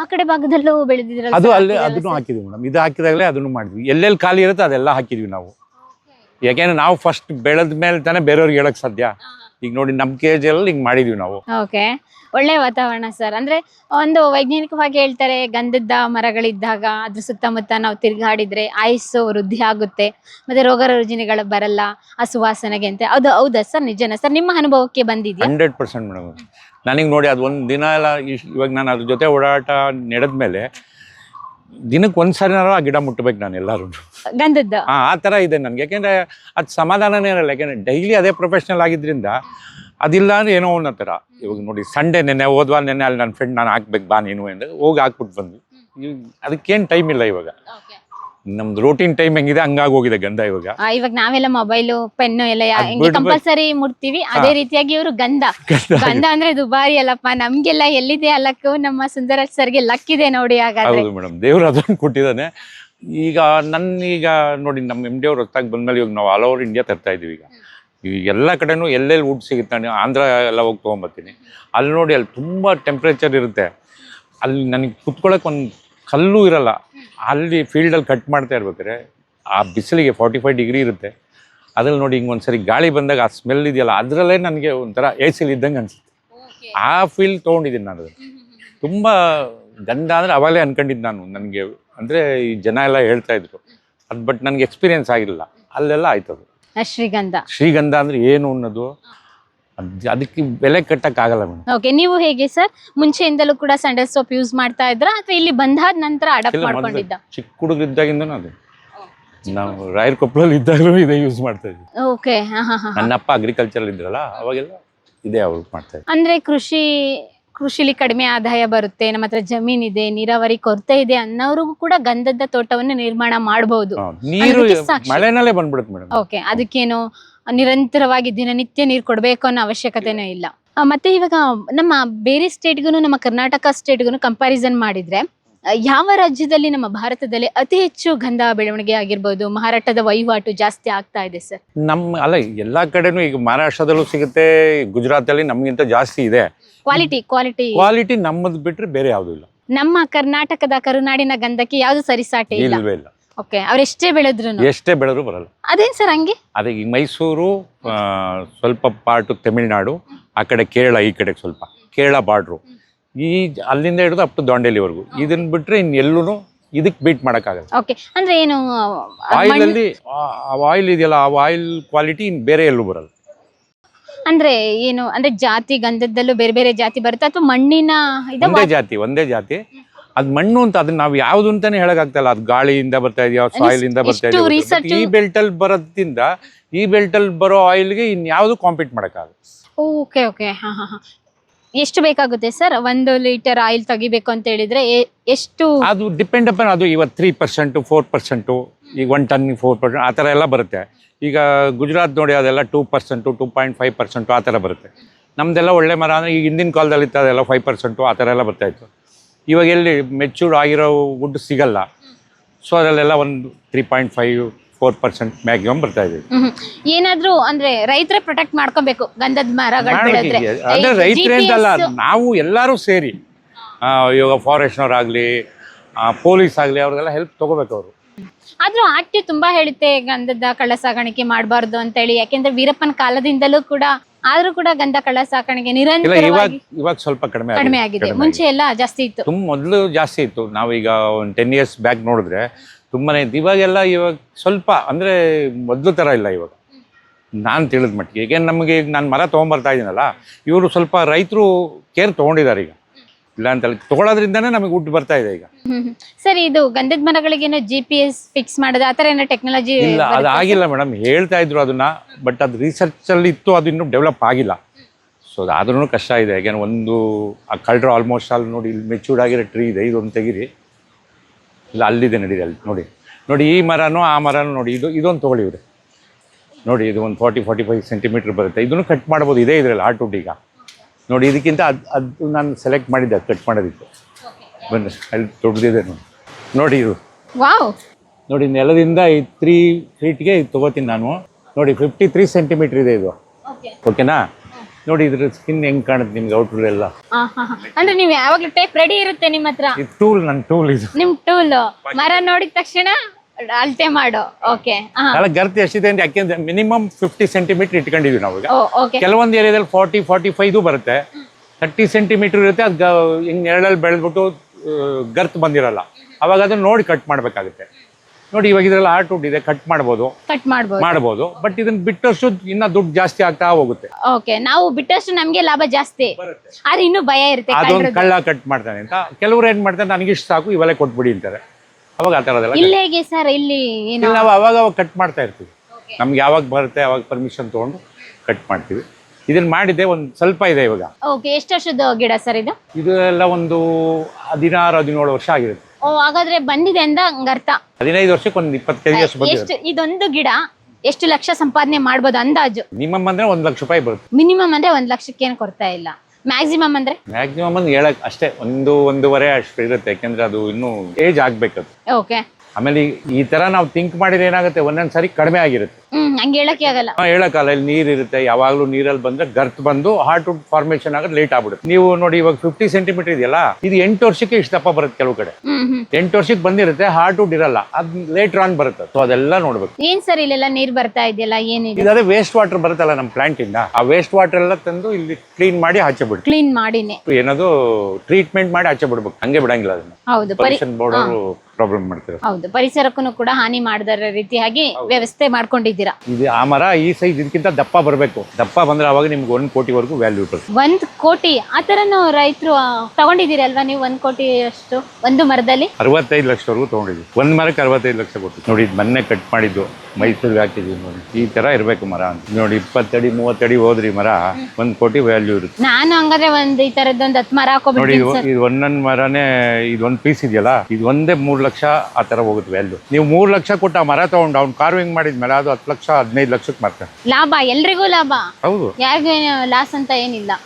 ಆ ಕಡೆ ಭಾಗದಲ್ಲೂ ಬೆಳೆದಿದ್ರಲ್ಲ ಅದು ಅಲ್ಲೇ ಅದನ್ನು ಹಾಕಿದ್ವಿ ಮೇಡಮ್ ಇದು ಹಾಕಿದಾಗಲೇ ಅದನ್ನು ಮಾಡಿದ್ವಿ. ಎಲ್ಲೆಲ್ಲಿ ಖಾಲಿ ಇರುತ್ತೆ ಅದೆಲ್ಲ ಹಾಕಿದ್ವಿ ನಾವು. ಯಾಕೆಂದ್ರೆ ನಾವು ಫಸ್ಟ್ ಬೆಳೆದ ಮೇಲೆ ತಾನೇ ಬೇರೆಯವ್ರಿಗೆ ಹೇಳಕ್ ಸಾಧ್ಯ. ಈಗ ನೋಡಿ ನಮ್ಮ ಕೇಜಲ್ಲಿ ಹಿಂಗ್ ಮಾಡಿದ್ವಿ ನಾವು. ಓಕೆ ಒಳ್ಳೆ ವಾತಾವರಣ ಸರ್ ಅಂದ್ರೆ ಒಂದು ವೈಜ್ಞಾನಿಕವಾಗಿ ಹೇಳ್ತಾರೆ ಗಂಧದ ಮರಗಳಿದ್ದಾಗ ಅದ್ರ ಸುತ್ತಮುತ್ತ ನಾವು ತಿರುಗಾಡಿದ್ರೆ ಆಯುಸ್ಸು ವೃದ್ಧಿ ಆಗುತ್ತೆ. ಮತ್ತೆ ರೋಗ ರುಜಿನಿಗಳು ಬರಲ್ಲ ಆ ಸುವಾಸನೆಗೆ ಅಂತ. ಅದು ಹೌದಾ ಸರ್ ನಿಜನಾ ಸರ್ ನಿಮ್ಮ ಅನುಭವಕ್ಕೆ ಬಂದಿದ್ದೀವಿ ಹಂಡ್ರೆಡ್ ಪರ್ಸೆಂಟ್ ಮೇಡಮ್ ನನಗೆ ನೋಡಿ ಅದು ಒಂದು ದಿನ ಎಲ್ಲ ಇವಾಗ ನಾನು ಅದ್ರ ಜೊತೆ ಓಡಾಟ ನಡೆದ ಮೇಲೆ ದಿನಕ್ಕೆ ಒಂದು ಸಾರಿನಾರು ಆ ಗಿಡ ಮುಟ್ಟಬೇಕು ನಾನು ಎಲ್ಲರೂ. ಗಂಧದ್ದು? ಹಾಂ ಆ ಥರ ಇದೆ ನನಗೆ. ಯಾಕೆಂದರೆ ಅದು ಸಮಾಧಾನನೇ ಇರಲ್ಲ. ಯಾಕೆಂದರೆ ಡೈಲಿ ಅದೇ ಪ್ರೊಫೆಷ್ನಲ್ ಆಗಿದ್ದರಿಂದ ಅದಿಲ್ಲ ಅಂದ್ರೆ ಏನೋ ಒಂದೋ ಥರ ಇವಾಗ ನೋಡಿ ಸಂಡೇ ನೆನ್ನೆ ಹೋದ್ವಾ ನೆನ್ನೆ ಅಲ್ಲಿ ನನ್ನ ಫ್ರೆಂಡ್ ನಾನು ಹಾಕ್ಬೇಕು ಬಾ ನೀನು ಅಂದ್ರೆ ಹೋಗಿ ಹಾಕ್ಬಿಟ್ಟು ಬಂದ್ವಿ. ಅದಕ್ಕೇನು ಟೈಮ್ ಇಲ್ಲ ಇವಾಗ. ನಮ್ದು ರೋಟೀನ್ ಟೈಮ್ ಹೆಂಗಿದೆ ಹಂಗಾಗಿ ಹೋಗಿದೆ ಗಂಧ ಇವಾಗ. ಆ, ಇವಾಗ ನಾವೆಲ್ಲ ಮೊಬೈಲು ಪೆನ್ನು ಎಲ್ಲ ಯಾ- ಅದ್ ಹೆಂಗೆ ಬಿಡ್ಬೇಕು. ಕಂಪಲ್ಸರಿ ಮುಡ್ತೀವಿ ಅದೇ ರೀತಿಯಾಗಿ ಇವರು ಗಂಧ. ಗಂಧ. ಅಂದ್ರೆ ದುಬಾರಿ ಅಲ್ಲಪ್ಪ ನಮ್ಗೆಲ್ಲ ಎಲ್ಲಿದೆ ಅಲ್ಲಕ್ಕೂ ನಮ್ಮ ಸುಂದರ ಸರ್ಗೆ ಲಕ್ ಇದೆ ನೋಡಿ ಹಾಗಾದ್ರೆ. ಹೌದು ಮೇಡಮ್ ದೇವ್ರು ಅದನ್ನು ಕೊಟ್ಟಿದ್ದಾನೆ. ಈಗ ನನ್ ಈಗ ನೋಡಿ ನಮ್ಮ ಎಂ ಡಿ ಅವ್ರು ಹೊತ್ತಾಗಿ ಬಂದ್ಮೇಲೆ ಇವಾಗ ನಾವು ಆಲ್ ಓವರ್ ಇಂಡಿಯಾ ತರ್ತಾ ಇದೀವಿ ಈಗ. ಈಗ ಎಲ್ಲ ಕಡೆನೂ ಎಲ್ಲೆಲ್ಲಿ ಊಟ ಸಿಗುತ್ತೆ ನಾನು ಆಂಧ್ರ ಎಲ್ಲ ಹೋಗಿ ತೊಗೊಂಬರ್ತೀನಿ. ಅಲ್ಲಿ ನೋಡಿ ಅಲ್ಲಿ ತುಂಬ ಟೆಂಪ್ರೇಚರ್ ಇರುತ್ತೆ. ಅಲ್ಲಿ ನನಗೆ ಕುತ್ಕೊಳ್ಳೋಕೆ ಒಂದು ಕಲ್ಲು ಇರಲ್ಲ. ಅಲ್ಲಿ ಫೀಲ್ಡಲ್ಲಿ ಕಟ್ ಮಾಡ್ತಾ ಇರ್ಬೇಕಾದ್ರೆ ಆ ಬಿಸಿಲಿಗೆ ಫಾರ್ಟಿ ಫೈವ್ ಡಿಗ್ರಿ ಇರುತ್ತೆ. ಅದ್ರಲ್ಲಿ ನೋಡಿ ಹಿಂಗೆ ಒಂದ್ಸರಿ ಗಾಳಿ ಬಂದಾಗ ಆ ಸ್ಮೆಲ್ ಇದೆಯಲ್ಲ ಅದರಲ್ಲೇ ನನಗೆ ಒಂಥರ ಎ ಸಿಲಿ ಇದ್ದಂಗೆ ಅನಿಸುತ್ತೆ. ಆ ಫೀಲ್ ತೊಗೊಂಡಿದ್ದೀನಿ ನಾನು ತುಂಬ ಗಂಧ ಅಂದರೆ ಅವಾಗಲೇ ಅನ್ಕೊಂಡಿದ್ದು ನಾನು ನನಗೆ. ಅಂದರೆ ಈ ಜನ ಎಲ್ಲ ಹೇಳ್ತಾ ಇದ್ರು. ಅದು ಬಟ್ ನನಗೆ ಎಕ್ಸ್ಪೀರಿಯನ್ಸ್ ಆಗಿರಲಿಲ್ಲ ಅಲ್ಲೆಲ್ಲ ಆಯ್ತು ಅದು ಶ್ರೀಗಂಧ. ಶ್ರೀಗಂಧ ಅಂದರೆ ಏನು ಅನ್ನೋದು? ಅದಕ್ಕೆ ಬೆಲೆ ಕಟ್ಟಕ್ಕಾಗಲ್ಲ ಮೇಡಮ್. ಓಕೆ ನೀವು ಹೇಗೆ ಸರ್? ಮುಂಚೆಯಿಂದಲೂ ಕೂಡ ಸ್ಯಾಂಡಲ್ ಸೋಪ್ ಯೂಸ್ ಮಾಡ್ತಾ ಇದ್ರ? ಅಥವಾ ಇಲ್ಲಿ ಬಂದಾದ ನಂತರ ಅಡಾಪ್ಟ್ ಮಾಡ್ಕೊಂಡಿದ್ದ? ಚಿಕ್ಕ ಹುಡುಗರಿದ್ದಾಗಿಂದನೂ ಅದು. ನಾವು ರಾಯರ್ ಕೊಪ್ಪಳಲ್ಲಿ ಇದ್ದಾಗಲೂ ಇದೇ ಯೂಸ್ ಮಾಡ್ತಾ ಇದ್ವಿ ಓಕೆ ಹಾ ಹಾ ಹಾ ನನ್ನ ಅಪ್ಪ ಅಗ್ರಿಕಲ್ಚರ್ ಇದ್ರಲ್ಲ ಅವಾಗೆಲ್ಲ ಇದೇ ಅವ್ರು ಮಾಡ್ತಾ ಇದ್ರು ಅಂದ್ರೆ ಕೃಷಿ ಕೃಷಿಲಿ ಕಡಿಮೆ ಆದಾಯ ಬರುತ್ತೆ ನಮ್ಮ ಹತ್ರ ಜಮೀನಿದೆ ನೀರಾವರಿ ಕೊರತೆ ಇದೆ ಅನ್ನೋರಿಗೂ ಕೂಡ ಗಂಧದ ತೋಟವನ್ನು ನಿರ್ಮಾಣ ಮಾಡಬಹುದು ನೀರು. ಮಳೆನಲ್ಲೇ ಬಂದ್ಬಿಡುತ್ತೆ ಮೇಡಮ್. ಓಕೆ ಅದಕ್ಕೇನು ನಿರಂತರವಾಗಿ ದಿನನಿತ್ಯ ನೀರು ಕೊಡಬೇಕು ಅನ್ನೋ ಅವಶ್ಯಕತೆನೂ ಇಲ್ಲ. ಆ, ಮತ್ತೆ ಇವಾಗ ನಮ್ಮ ಬೇರೆ ಸ್ಟೇಟ್ಗೂ ನಮ್ಮ ಕರ್ನಾಟಕ ಸ್ಟೇಟ್ಗೂ ಕಂಪ್ಯಾರಿಸನ್ ಮಾಡಿದ್ರೆ ಆ, ಯಾವ ರಾಜ್ಯದಲ್ಲಿ ನಮ್ಮ ಭಾರತದಲ್ಲಿ ಅತಿ ಹೆಚ್ಚು ಗಂಧ ಬೆಳವಣಿಗೆ ಆಗಿರ್ಬೋದು? ಮಾರಾಟದ ವಹಿವಾಟು ಜಾಸ್ತಿ ಆಗ್ತಾ ಇದೆ ಸರ್. ನಮ್ಮ ಅಲ್ಲ ಎಲ್ಲ ಕಡೆನೂ ಈಗ ಮಹಾರಾಷ್ಟ್ರದಲ್ಲೂ ಸಿಗುತ್ತೆ ಗುಜರಾತ್ ಅಲ್ಲಿ ನಮಗಿಂತ ಜಾಸ್ತಿ ಇದೆ. ಕ್ವಾಲಿಟಿ ಕ್ವಾಲಿಟಿ ಕ್ವಾಲಿಟಿ ನಮ್ಮದು ಬಿಟ್ರೆ ಬೇರೆ ಯಾವುದೂ ಇಲ್ಲ. ನಮ್ಮ ಕರ್ನಾಟಕದ ಕರುನಾಡಿನ ಗಂಧಕ್ಕೆ ಯಾವುದು ಸರಿಸಾಟಿ ಇಲ್ಲ. ಇಲ್ವೇ ಇಲ್ಲ. ಓಕೆ ಅವ್ರೆಷ್ಟೇ ಬೆಳೆದ್ರು ಎಷ್ಟೇ ಬೆಳೆದ್ರು ಬರಲ್ಲ. ಅದೇನ್ ಸರ್ ಹಂಗೆ? ಅದೇ ಈಗ ಮೈಸೂರು ಆ, ಸ್ವಲ್ಪ ಪಾರ್ಟ್ ತಮಿಳ್ನಾಡು ಆ ಕಡೆ ಕೇರಳ ಈ ಕಡೆ ಸ್ವಲ್ಪ. ಕೇರಳ ಬಾರ್ಡ್ರು ಈ ಅಲ್ಲಿಂದ ಹಿಡಿದು ಅಪ್ ಟು ದಾಂಡೇಲಿವರೆಗೂ ಇದನ್ನ ಬಿಟ್ರೆ ಇನ್ನೆಲ್ಲೂ ಇದಕ್ಕೆ ಬೀಟ್ ಮಾಡೋಕ್ಕಾಗಲ್ಲ. ಓಕೆ ಅಂದ್ರೆ ಏನು ಆ, ಆಯಿಲ್ ಮಣ್ಣು- ಅಲ್ಲಿ ಆಯಿಲ್ ಇದೆಯಲ್ಲ ಆ ಆಯಿಲ್ ಕ್ವಾಲಿಟಿ ಇನ್ ಬೇರೆ ಎಲ್ಲೂ ಬರಲ್ಲ. ಅಂದ್ರೆ ಏನು ಅಂದ್ರೆ ಜಾತಿ ಗಂಧದಲ್ಲೂ ಬೇರೆ ಬೇರೆ ಜಾತಿ ಬರುತ್ತೆ ಅಥವಾ ಮಣ್ಣಿನ ಇದ ಒಂದೇ ಜಾತಿ ಒಂದೇ ಜಾತಿ. ಅದ್ ಮಣ್ಣು ಅಂತ ಅದನ್ನ ನಾವು ಯಾವ್ದು ಅಂತಾನೆ ಹೇಳಕ್ಕಾಗ್ತಲ್ಲ. ಅದು ಗಾಳಿಯಿಂದ ಬರ್ತಾ ಇದೆಯಾ ಸಾಯಿಲ್ ಇಂದ ಬರ್ತಾ ಇಷ್ಟು ಇದೆಯಾ research- ಈ ಬೆಲ್ಟ್ ಅಲ್ಲಿ ಬರೋದ್ರಿಂದ ಈ ಬೆಲ್ಟ್ ಅಲ್ಲಿ ಬರೋ ಆಯಿಲ್ಗೆ ಇನ್ಯಾವುದು ಕಾಂಪೀಟ್ ಮಾಡಕ್ಕಾಗಲ್ಲ. ಓಕೆ ಓಕೆ ಹಾ ಹಾ ಹಾ. ಎಷ್ಟು ಬೇಕಾಗುತ್ತೆ ಸರ್? ಒಂದು ಲೀಟರ್ ಆಯಿಲ್ ತೆಗಿಬೇಕು ಅಂತ ಹೇಳಿದ್ರೆ ಎ- ಎಷ್ಟು? ಅದು ಡಿಪೆಂಡ್ ಅಪನ್ ಅದು ಇವತ್ತು ತ್ರೀ ಪರ್ಸೆಂಟ್ ಫೋರ್ ಪರ್ಸೆಂಟು ಈಗ ಒನ್ ಟನ್ ಫೋರ್ ಪರ್ಸೆಂಟ್ ಆ ಥರ ಎಲ್ಲ ಬರುತ್ತೆ. ಈಗ ಗುಜರಾತ್ ನೋಡಿ ಅದೆಲ್ಲ two percent two point five percent ಆ ಥರ ಬರುತ್ತೆ. ನಮ್ದೆಲ್ಲ ಒಳ್ಳೆ ಮರ ಅಂದ್ರೆ ಈಗ ಹಿಂದಿನ ಕಾಲದಲ್ಲಿ ಇತ್ತು ಅದೆಲ್ಲ ಫೈವ್ ಪರ್ಸೆಂಟು ಆ ಥರ ಎಲ್ಲ ಬರ್ತಾಯಿತ್ತು ಇವಾಗ ಎಲ್ಲಿ ಮೆಚೂರ್ಡ್ ಆಗಿರೋ ವುಡ್ ಸಿಗಲ್ಲ. ಸೊ ಅದರಲ್ಲೆಲ್ಲ ಒಂದು three point five four percent maximum ಬರ್ತಾ ಇದೆ. ಏನಾದ್ರೂ ಅಂದ್ರೆ ರೈತರೇ ಪ್ರೊಟೆಕ್ಟ್ ಮಾಡ್ಕೋಬೇಕು ಗಂಧದ ಮರಗಳು ಬೆಳೆದ್ರೆ ಅಂದ್ರೆ ರೈತರೇ ಅಂತಲ್ಲ ನಾವು ಎಲ್ಲರೂ ಸೇರಿ ಆ, ಇವಾಗ ಫಾರೆಸ್ಟ್ನವ್ರಾಗಲಿ ಪೊಲೀಸ್ ಆಗಲಿ ಅವ್ರಿಗೆಲ್ಲ ಹೆಲ್ಪ್ ತೊಗೋಬೇಕು ಅವರು. ಆದ್ರೂ ಆಕ್ಟಿವ್ ತುಂಬಾ ಹೇಳುತ್ತೆ ಗಂಧದ ಕಳ್ಳ ಸಾಗಾಣಿಕೆ ಮಾಡಬಾರ್ದು ಅಂತ ಹೇಳಿ ಯಾಕೆಂದ್ರೆ ವೀರಪ್ಪನ ಕಾಲದಿಂದಲೂ ಕೂಡ ಆದ್ರೂ ಕೂಡ ಗಂಧ ಕಳ್ಳ ಸಾಕಾಣಿಕೆ ಇವಾಗ ಇವಾಗ ಸ್ವಲ್ಪ ಕಡಿಮೆ ಕಡಿಮೆ ಆಗಿದೆ. ಮುಂಚೆ ಎಲ್ಲ ಜಾಸ್ತಿ ಇತ್ತು. ತುಂಬ ಮೊದಲು ಜಾಸ್ತಿ ಇತ್ತು. ನಾವೀಗ ಒಂದ್ ಟೆನ್ ಇಯರ್ಸ್ ಬ್ಯಾಕ್ ನೋಡಿದ್ರೆ ತುಂಬಾನೇ ಇತ್ತು. ಇವಾಗೆಲ್ಲ ಇವಾಗ ಸ್ವಲ್ಪ ಅಂದ್ರೆ ಮೊದ್ಲು ತರ ಇಲ್ಲ ಇವಾಗ. ನಾನು ತಿಳಿದ ಮಟ್ಟಿಗೆ. ಈಗ ನಮಗೆ ಈಗ ನಾನು ಮರ ತೊಗೊಂಬರ್ತಾ ಇದ್ದೀನಲ್ಲ ಇವರು ಸ್ವಲ್ಪ ರೈತರು ಕೇರ್ ತಗೊಂಡಿದ್ದಾರೆ ಈಗ. ಇಲ್ಲ ಅಂತ ತೊಗೊಳೋದ್ರಿಂದನೇ ನಮಗೆ ಊಟ ಬರ್ತಾ ಇದೆ ಈಗ. ಸರಿ ಇದು ಗಂಧದ ಮರಗಳಿಗೇನೋ ಜಿ ಪಿ ಎಸ್ ಫಿಕ್ಸ್ ಮಾಡೋದು ಆತರ ಏನೋ ಟೆಕ್ನಾಲಜಿ ಇಲ್ಲ ಅದು ಆಗಿಲ್ಲ ಮೇಡಮ್. ಹೇಳ್ತಾ ಇದ್ರು ಅದನ್ನ ಬಟ್ ಅದು ರಿಸರ್ಚ್ ಅಲ್ಲಿ ಇತ್ತು ಅದು ಇನ್ನೂ ಡೆವಲಪ್ ಆಗಿಲ್ಲ. ಸೊ ಅದಾದ್ರೂ ಕಷ್ಟ ಇದೆ. ಯಾಕೆಂದ್ರೆ ಒಂದು ಆ ಕಳ್ರ ಆಲ್ಮೋಸ್ಟ್ ಅಲ್ಲಿ ನೋಡಿ ಇಲ್ಲಿ ಮೆಚೂರ್ಡ್ ಆಗಿರೋ ಟ್ರೀ ಇದೆ ಇದೊಂದು ತೆಗೀರಿ. ಇಲ್ಲ ಅಲ್ಲಿದೆ ನಡೀರಿ ಅಲ್ಲಿ ನೋಡಿ. ನೋಡಿ ಈ ಮರನೂ ಆ ಮರನೂ ನೋಡಿ ಇದು ಇದೊಂದು ತೊಗೊಳ್ಳಿ ಇವ್ರೆ. ನೋಡಿ ಇದು ಒಂದು ಫಾರ್ಟಿ ಫಾರ್ಟಿ ಫೈವ್ ಸೆಂಟಿಮೀಟರ್ ಬರುತ್ತೆ. ಇದನ್ನು ಕಟ್ ಮಾಡ್ಬೋದು ಇದೇ ಇದರಲ್ಲಿ ಆರ್ಟ್ ಈಗ ನೋಡಿ ಇದಕ್ಕಿಂತ ಅದು ಅದು ನಾನು ಸೆಲೆಕ್ಟ್ ಮಾಡಿದ್ದೆ ಕಟ್ ಮಾಡೋದಿತ್ತು ಬನ್ನಿ ಅಲ್ಲಿ ದೊಡ್ಡದಿದೆ ನೋಡಿ. ನೋಡಿ ಇದು. ವಾವ್. ನೋಡಿ ನೆಲದಿಂದ ಈ ತ್ರೀ ಫೀಟ್ಗೆ ಇದು ತೊಗೋತೀನಿ ನಾನು. ನೋಡಿ ಫಿಫ್ಟಿ ತ್ರೀ ಸೆಂಟಿಮೀಟರ್ ಇದೆ. ಇದು ಓಕೆನಾ ನೋಡಿ ಇದ್ರ ಸ್ಕಿನ್ ಹೆಂಗ್ ಕಾಣುತ್ತೆ ನಿಮ್ಗೆ ಔಟ್ರ್ ಎಲ್ಲ? ಅಂದ್ರೆ ನೀವು ಯಾವಾಗ್ಲೂ ಟೇಪ್ ರೆಡಿ ಇರುತ್ತೆ ನಿಮ್ಮ ಹತ್ರ? ಇದು ಟೂಲ್ ನನ್ನ ಟೂಲ್ ಇದು. ನಿಮ್ ಟೂಲ್ ಮರ ನೋಡಿದ ತಕ್ಷಣ ಅಳತೆ ಮಾಡೋ ಓಕೆ ಅಲ್ಲ ಗರ್ತಿ ಎಷ್ಟಿದೆ ಅಂತ ಯಾಕೆಂದ್ರೆ ಮಿನಿಮಮ್ ಫಿಫ್ಟಿ ಸೆಂಟಿಮೀಟರ್ ಇಟ್ಕೊಂಡಿದೀವಿ ನಾವು ಈಗ. ಓಕೆ ಕೆಲವೊಂದು ಏರಿಯಾದಲ್ಲಿ ಫಾರ್ಟಿ ಫಾರ್ಟಿ ಫೈದು ಬರುತ್ತೆ. ತರ್ಟಿ ಸೆಂಟಿಮೀಟರ್ ಇರುತ್ತೆ ಅದು ಹಿಂಗೆ ನೆರಳಲ್ಲಿ ಬೆಳೆದ್ಬಿಟ್ಟು ಗರ್ತ್ ಬಂದಿರಲ್ಲ. ಅವಾಗ ಅದನ್ನ ನೋಡಿ ಕಟ್ ಮಾಡಬೇಕಾಗುತ್ತೆ. ನೋಡಿ ಇವಾಗ ಇದ್ರಲ್ಲಿ ಆರ್ಟ್ ವುಡ್ ಇದೆ ಕಟ್ ಮಾಡಬಹುದು ಕಟ್ ಮಾಡಬಹುದು ಮಾಡಬಹುದು ಬಟ್ ಇದನ್ನ ಬಿಟ್ಟಷ್ಟು ಇನ್ನ ದುಡ್ಡು ಜಾಸ್ತಿ ಆಗ್ತಾ ಹೋಗುತ್ತೆ. ಓಕೆ ನಾವು ಬಿಟ್ಟಷ್ಟು ನಮ್ಗೆ ಲಾಭ ಜಾಸ್ತಿ. ಆದ್ರೆ ಇನ್ನು ಭಯ ಇರುತ್ತೆ ಅದೊಂದು ಕಳ್ಳ ಕಟ್ ಮಾಡ್ತಾನೆ ಅಂತ. ಕೆಲವರು ಏನ್ ಮಾಡ್ತಾರೆ ನನಗಿಷ್ಟು ಸಾಕು ಇವೆಲ್ಲ ಕೊಟ್ಬಿಡಿ ಅಂತಾರೆ. ಅವಾಗ ಆ ಥರದೆಲ್ಲ ಇಲ್ಲಿ ಹೇಗೆ ಸರ್ ಇಲ್ಲಿ ಏನು ನಾವು ಅವಾಗ ಅವಾಗ ಕಟ್ ಮಾಡ್ತಾ ಇರ್ತೀವಿ. ನಮ್ಗೆ ಯಾವಾಗ ಬರುತ್ತೆ ಅವಾಗ ಪರ್ಮಿಷನ್ ತೊಗೊಂಡು ಕಟ್ ಮಾಡ್ತೀವಿ. ಇದನ್ನ ಮಾಡಿದ್ದೆ ಒಂದು ಸ್ವಲ್ಪ ಇದೆ ಇವಾಗ. ಓಕೆ ಎಷ್ಟು ವರ್ಷದ ಗಿಡ ಸರ್ ಇದು? ಇದು ಎಲ್ಲ ಒಂದು ಹದಿನಾರು ಹದಿನೇಳು ವರ್ಷ ಆಗಿರುತ್ತೆ. ಓ ಹಾಗಾದ್ರೆ ಬಂದಿದೆ ಅಂದ ಅರ್ಥ. ಹದಿನೈದು ವರ್ಷಕ್ಕೆ ಒಂದು ಇಪ್ಪತ್ತೈದು ವರ್ಷ ಎಷ್ಟು ಇದೊಂದು ಗಿಡ ಎಷ್ಟು ಲಕ್ಷ ಸಂಪಾದನೆ ಮಾಡ್ಬೋದು ಅಂದಾಜು? ಮಿನಿಮಮ್ ಅಂದ್ರೆ ಒಂದ್ ಲಕ್ಷ ರೂಪಾಯಿ ಬರುತ್ತೆ. ಮಿನಿಮಮ್ ಅಂದ್ರೆ ಒಂದ್ ಲಕ್ಷಕ್ಕೆ ಏನು ಕೊಡ್ತಾ ಇಲ್ಲ. ಮ್ಯಾಕ್ಸಿಮಮ್ ಅಂದ್ರೆ? ಮ್ಯಾಕ್ಸಿಮಮ್ ಅಂದ್ರೆ ಹೇಳಕ್ ಅಷ್ಟೇ ಒಂದು ಒಂದೂವರೆ ಅಷ್ಟು ಇರುತ್ತೆ ಯಾಕಂದ್ರೆ ಅದು ಇನ್ನೂ ಏಜ್ ಆಗ್ಬೇಕದು. ಓಕೆ ಆಮೇಲೆ ಈ- ಈ ತರ ನಾವು ಥಿಂಕ್ ಮಾಡಿದ್ರೆ ಏನಾಗುತ್ತೆ ಒಂದೊಂದ್ ಸಾರಿ ಕಡಿಮೆ ಆಗಿರುತ್ತೆ. ಹ್ಮ್ ಹಂಗೆ ಹೇಳಕ್ಕೆ ಆಗಲ್ಲ. ನಾವು ಹೇಳಕ್ಕಲ್ಲ ಇಲ್ಲಿ ನೀರ್ ಇರುತ್ತೆ. ಯಾವಾಗ್ಲೂ ನೀರಲ್ಲಿ ಬಂದ್ರೆ ಗರ್ತ್ ಬಂದು ಹಾರ್ಟ್ ಫಾರ್ಮೇಶನ್ ಆಗೋದು ಲೇಟ್ ಆಗ್ಬಿಡುತ್ತೆ. ನೀವು ನೋಡಿ ಇವಾಗ ಫಿಫ್ಟಿ ಸೆಂಟಿಮೀಟರ್ ಇದೆಯಲ್ಲ ಇದು ಎಂಟು ವರ್ಷಕ್ಕೆ ಇಷ್ಟು ತಪ್ಪ ಬರುತ್ತೆ ಕೆಲವು ಕಡೆ. ಹ್ಮ್ ಹ್ಮ್. ಎಂಟು ವರ್ಷಕ್ಕೆ ಬಂದಿರುತ್ತೆ ಹಾರ್ಟ್ ಇರಲ್ಲ. ಅದ್ ಲೇಟರ್ ಆನ್ ಬರುತ್ತೆ. ಸೊ ಅದೆಲ್ಲ ನೋಡ್ಬೇಕು. ಏನ್ ಸರ್ ಇಲ್ಲೆಲ್ಲ ನೀರ್ ಬರ್ತಾ ಇದೆಯಲ್ಲ ಏನಿದೆ? ಇದಾದ್ರೆ ವೇಸ್ಟ್ ವಾಟರ್ ಬರುತ್ತಲ್ಲ ನಮ್ಮ ಪ್ಲಾಂಟ್ ಇಂದ. ಆ ವೇಸ್ಟ್ ವಾಟರ್ ಎಲ್ಲ ತಂದು ಇಲ್ಲಿ ಕ್ಲೀನ್ ಮಾಡಿ ಆಚೆ ಬಿಡ್ತೀವಿ ಕ್ಲೀನ್ ಮಾಡಿನೇ. ಏನದು ಟ್ರೀಟ್ಮೆಂಟ್ ಮಾಡಿ ಆಚೆ ಬಿಡ್ಬೇಕು. ಹಂಗೆ ಬಿಡಂಗಿಲ್ಲ ಅದನ್ನ. ಹೌದು. ಪರಿ ಪೊಲ್ಯೂಷನ್ ಬೋರ್ಡ್ ಅವರು ಪ್ರಾಬ್ಲಮ್ ಮಾಡ್ತಾರೆ ಹೌದು. ಪರಿಸರಕ್ಕೂ ಕೂಡ ಹಾನಿ ಮಾಡದ ರೀತಿಯಾಗಿ ವ್ಯವಸ್ಥೆ ಮಾಡ್ಕೊಂಡಿದ್ದೀರಾ ಇದು ಆ ಮರ ಈ ಸೈಜ್ ಇದಕ್ಕಿಂತ ದಪ್ಪ ಬರಬೇಕು. ದಪ್ಪ ಬಂದ್ರೆ ಅವಾಗ ನಿಮ್ಗೆ ಒಂದ್ ಕೋಟಿವರೆಗೂ ವ್ಯಾಲ್ಯೂ ಬರುತ್ತೆ ಒಂದ್ ಕೋಟಿ ಆತರನು ರೈತರು ತಗೊಂಡಿದ್ದೀರಿ ಅಲ್ವಾ ನೀವು ಒಂದ್ ಕೋಟಿ ಅಷ್ಟು ಒಂದು ಮರದಲ್ಲಿ? ಅರವತ್ತೈದು ಲಕ್ಷವರೆಗೂ ತೊಗೊಂಡಿದ್ವಿ ಒಂದ್ ಮರಕ್ಕೆ ಅರವತ್ತೈದು ಲಕ್ಷ ಕೊಟ್ಟು ನೋಡಿ ಇದು ಮೊನ್ನೆ ಕಟ್ ಮಾಡಿದ್ದು. ಮೈಸೂರಿಗೆ ಹಾಕಿದ್ವಿ ನೋಡಿ. ಈ ತರ ಇರಬೇಕು ಮರ ಅಂತ. ನೋಡಿ ಇಪ್ಪತ್ತಡಿ ಮೂವತ್ತಡಿ ಹೋದ್ರಿ ಮರ ಒಂದ್ ಕೋಟಿ ವ್ಯಾಲ್ಯೂ ಇರುತ್ತೆ. ನಾನು ಹಂಗಾದ್ರೆ ಒಂದ್ ಈ ತರದೊಂದ್ ಹತ್ ಮರ ನೋಡಿ ಹಾಕೋಬಿಡ್ತೀನಿ ಇದು ಸರ್. ಇದು ಒಂದೊಂದ್ ಮರನೇ ಇದು ಒಂದ್ ಪೀಸ್ ಇದೆಯಲ್ಲ ಇದು ಒಂದೇ ಮೂರ್ ಲಕ್ಷ ಆ ತರ ಹೋಗುತ್ತೆ ವ್ಯಾಲ್ಯೂ ನೀವು ಮೂರ್ ಲಕ್ಷ ಕೊಟ್ಟ ಆ ಮರ ತಗೊಂಡು ಅವ್ನು ಕಾರ್ವಿಂಗ್ ಮಾಡಿದ್ಮೇಲೆ ಅದು ಹತ್ತು ಲಕ್ಷ ಹದಿನೈದು ಲಕ್ಷಕ್ಕೆ ಮಾರ್ತಾರೆ ಲಾಭ ಎಲ್ರಿಗೂ ಲಾಭ. ಹೌದು. ಯಾರಿಗೂ ಲಾಸ್ ಅಂತ ಏನಿಲ್ಲ.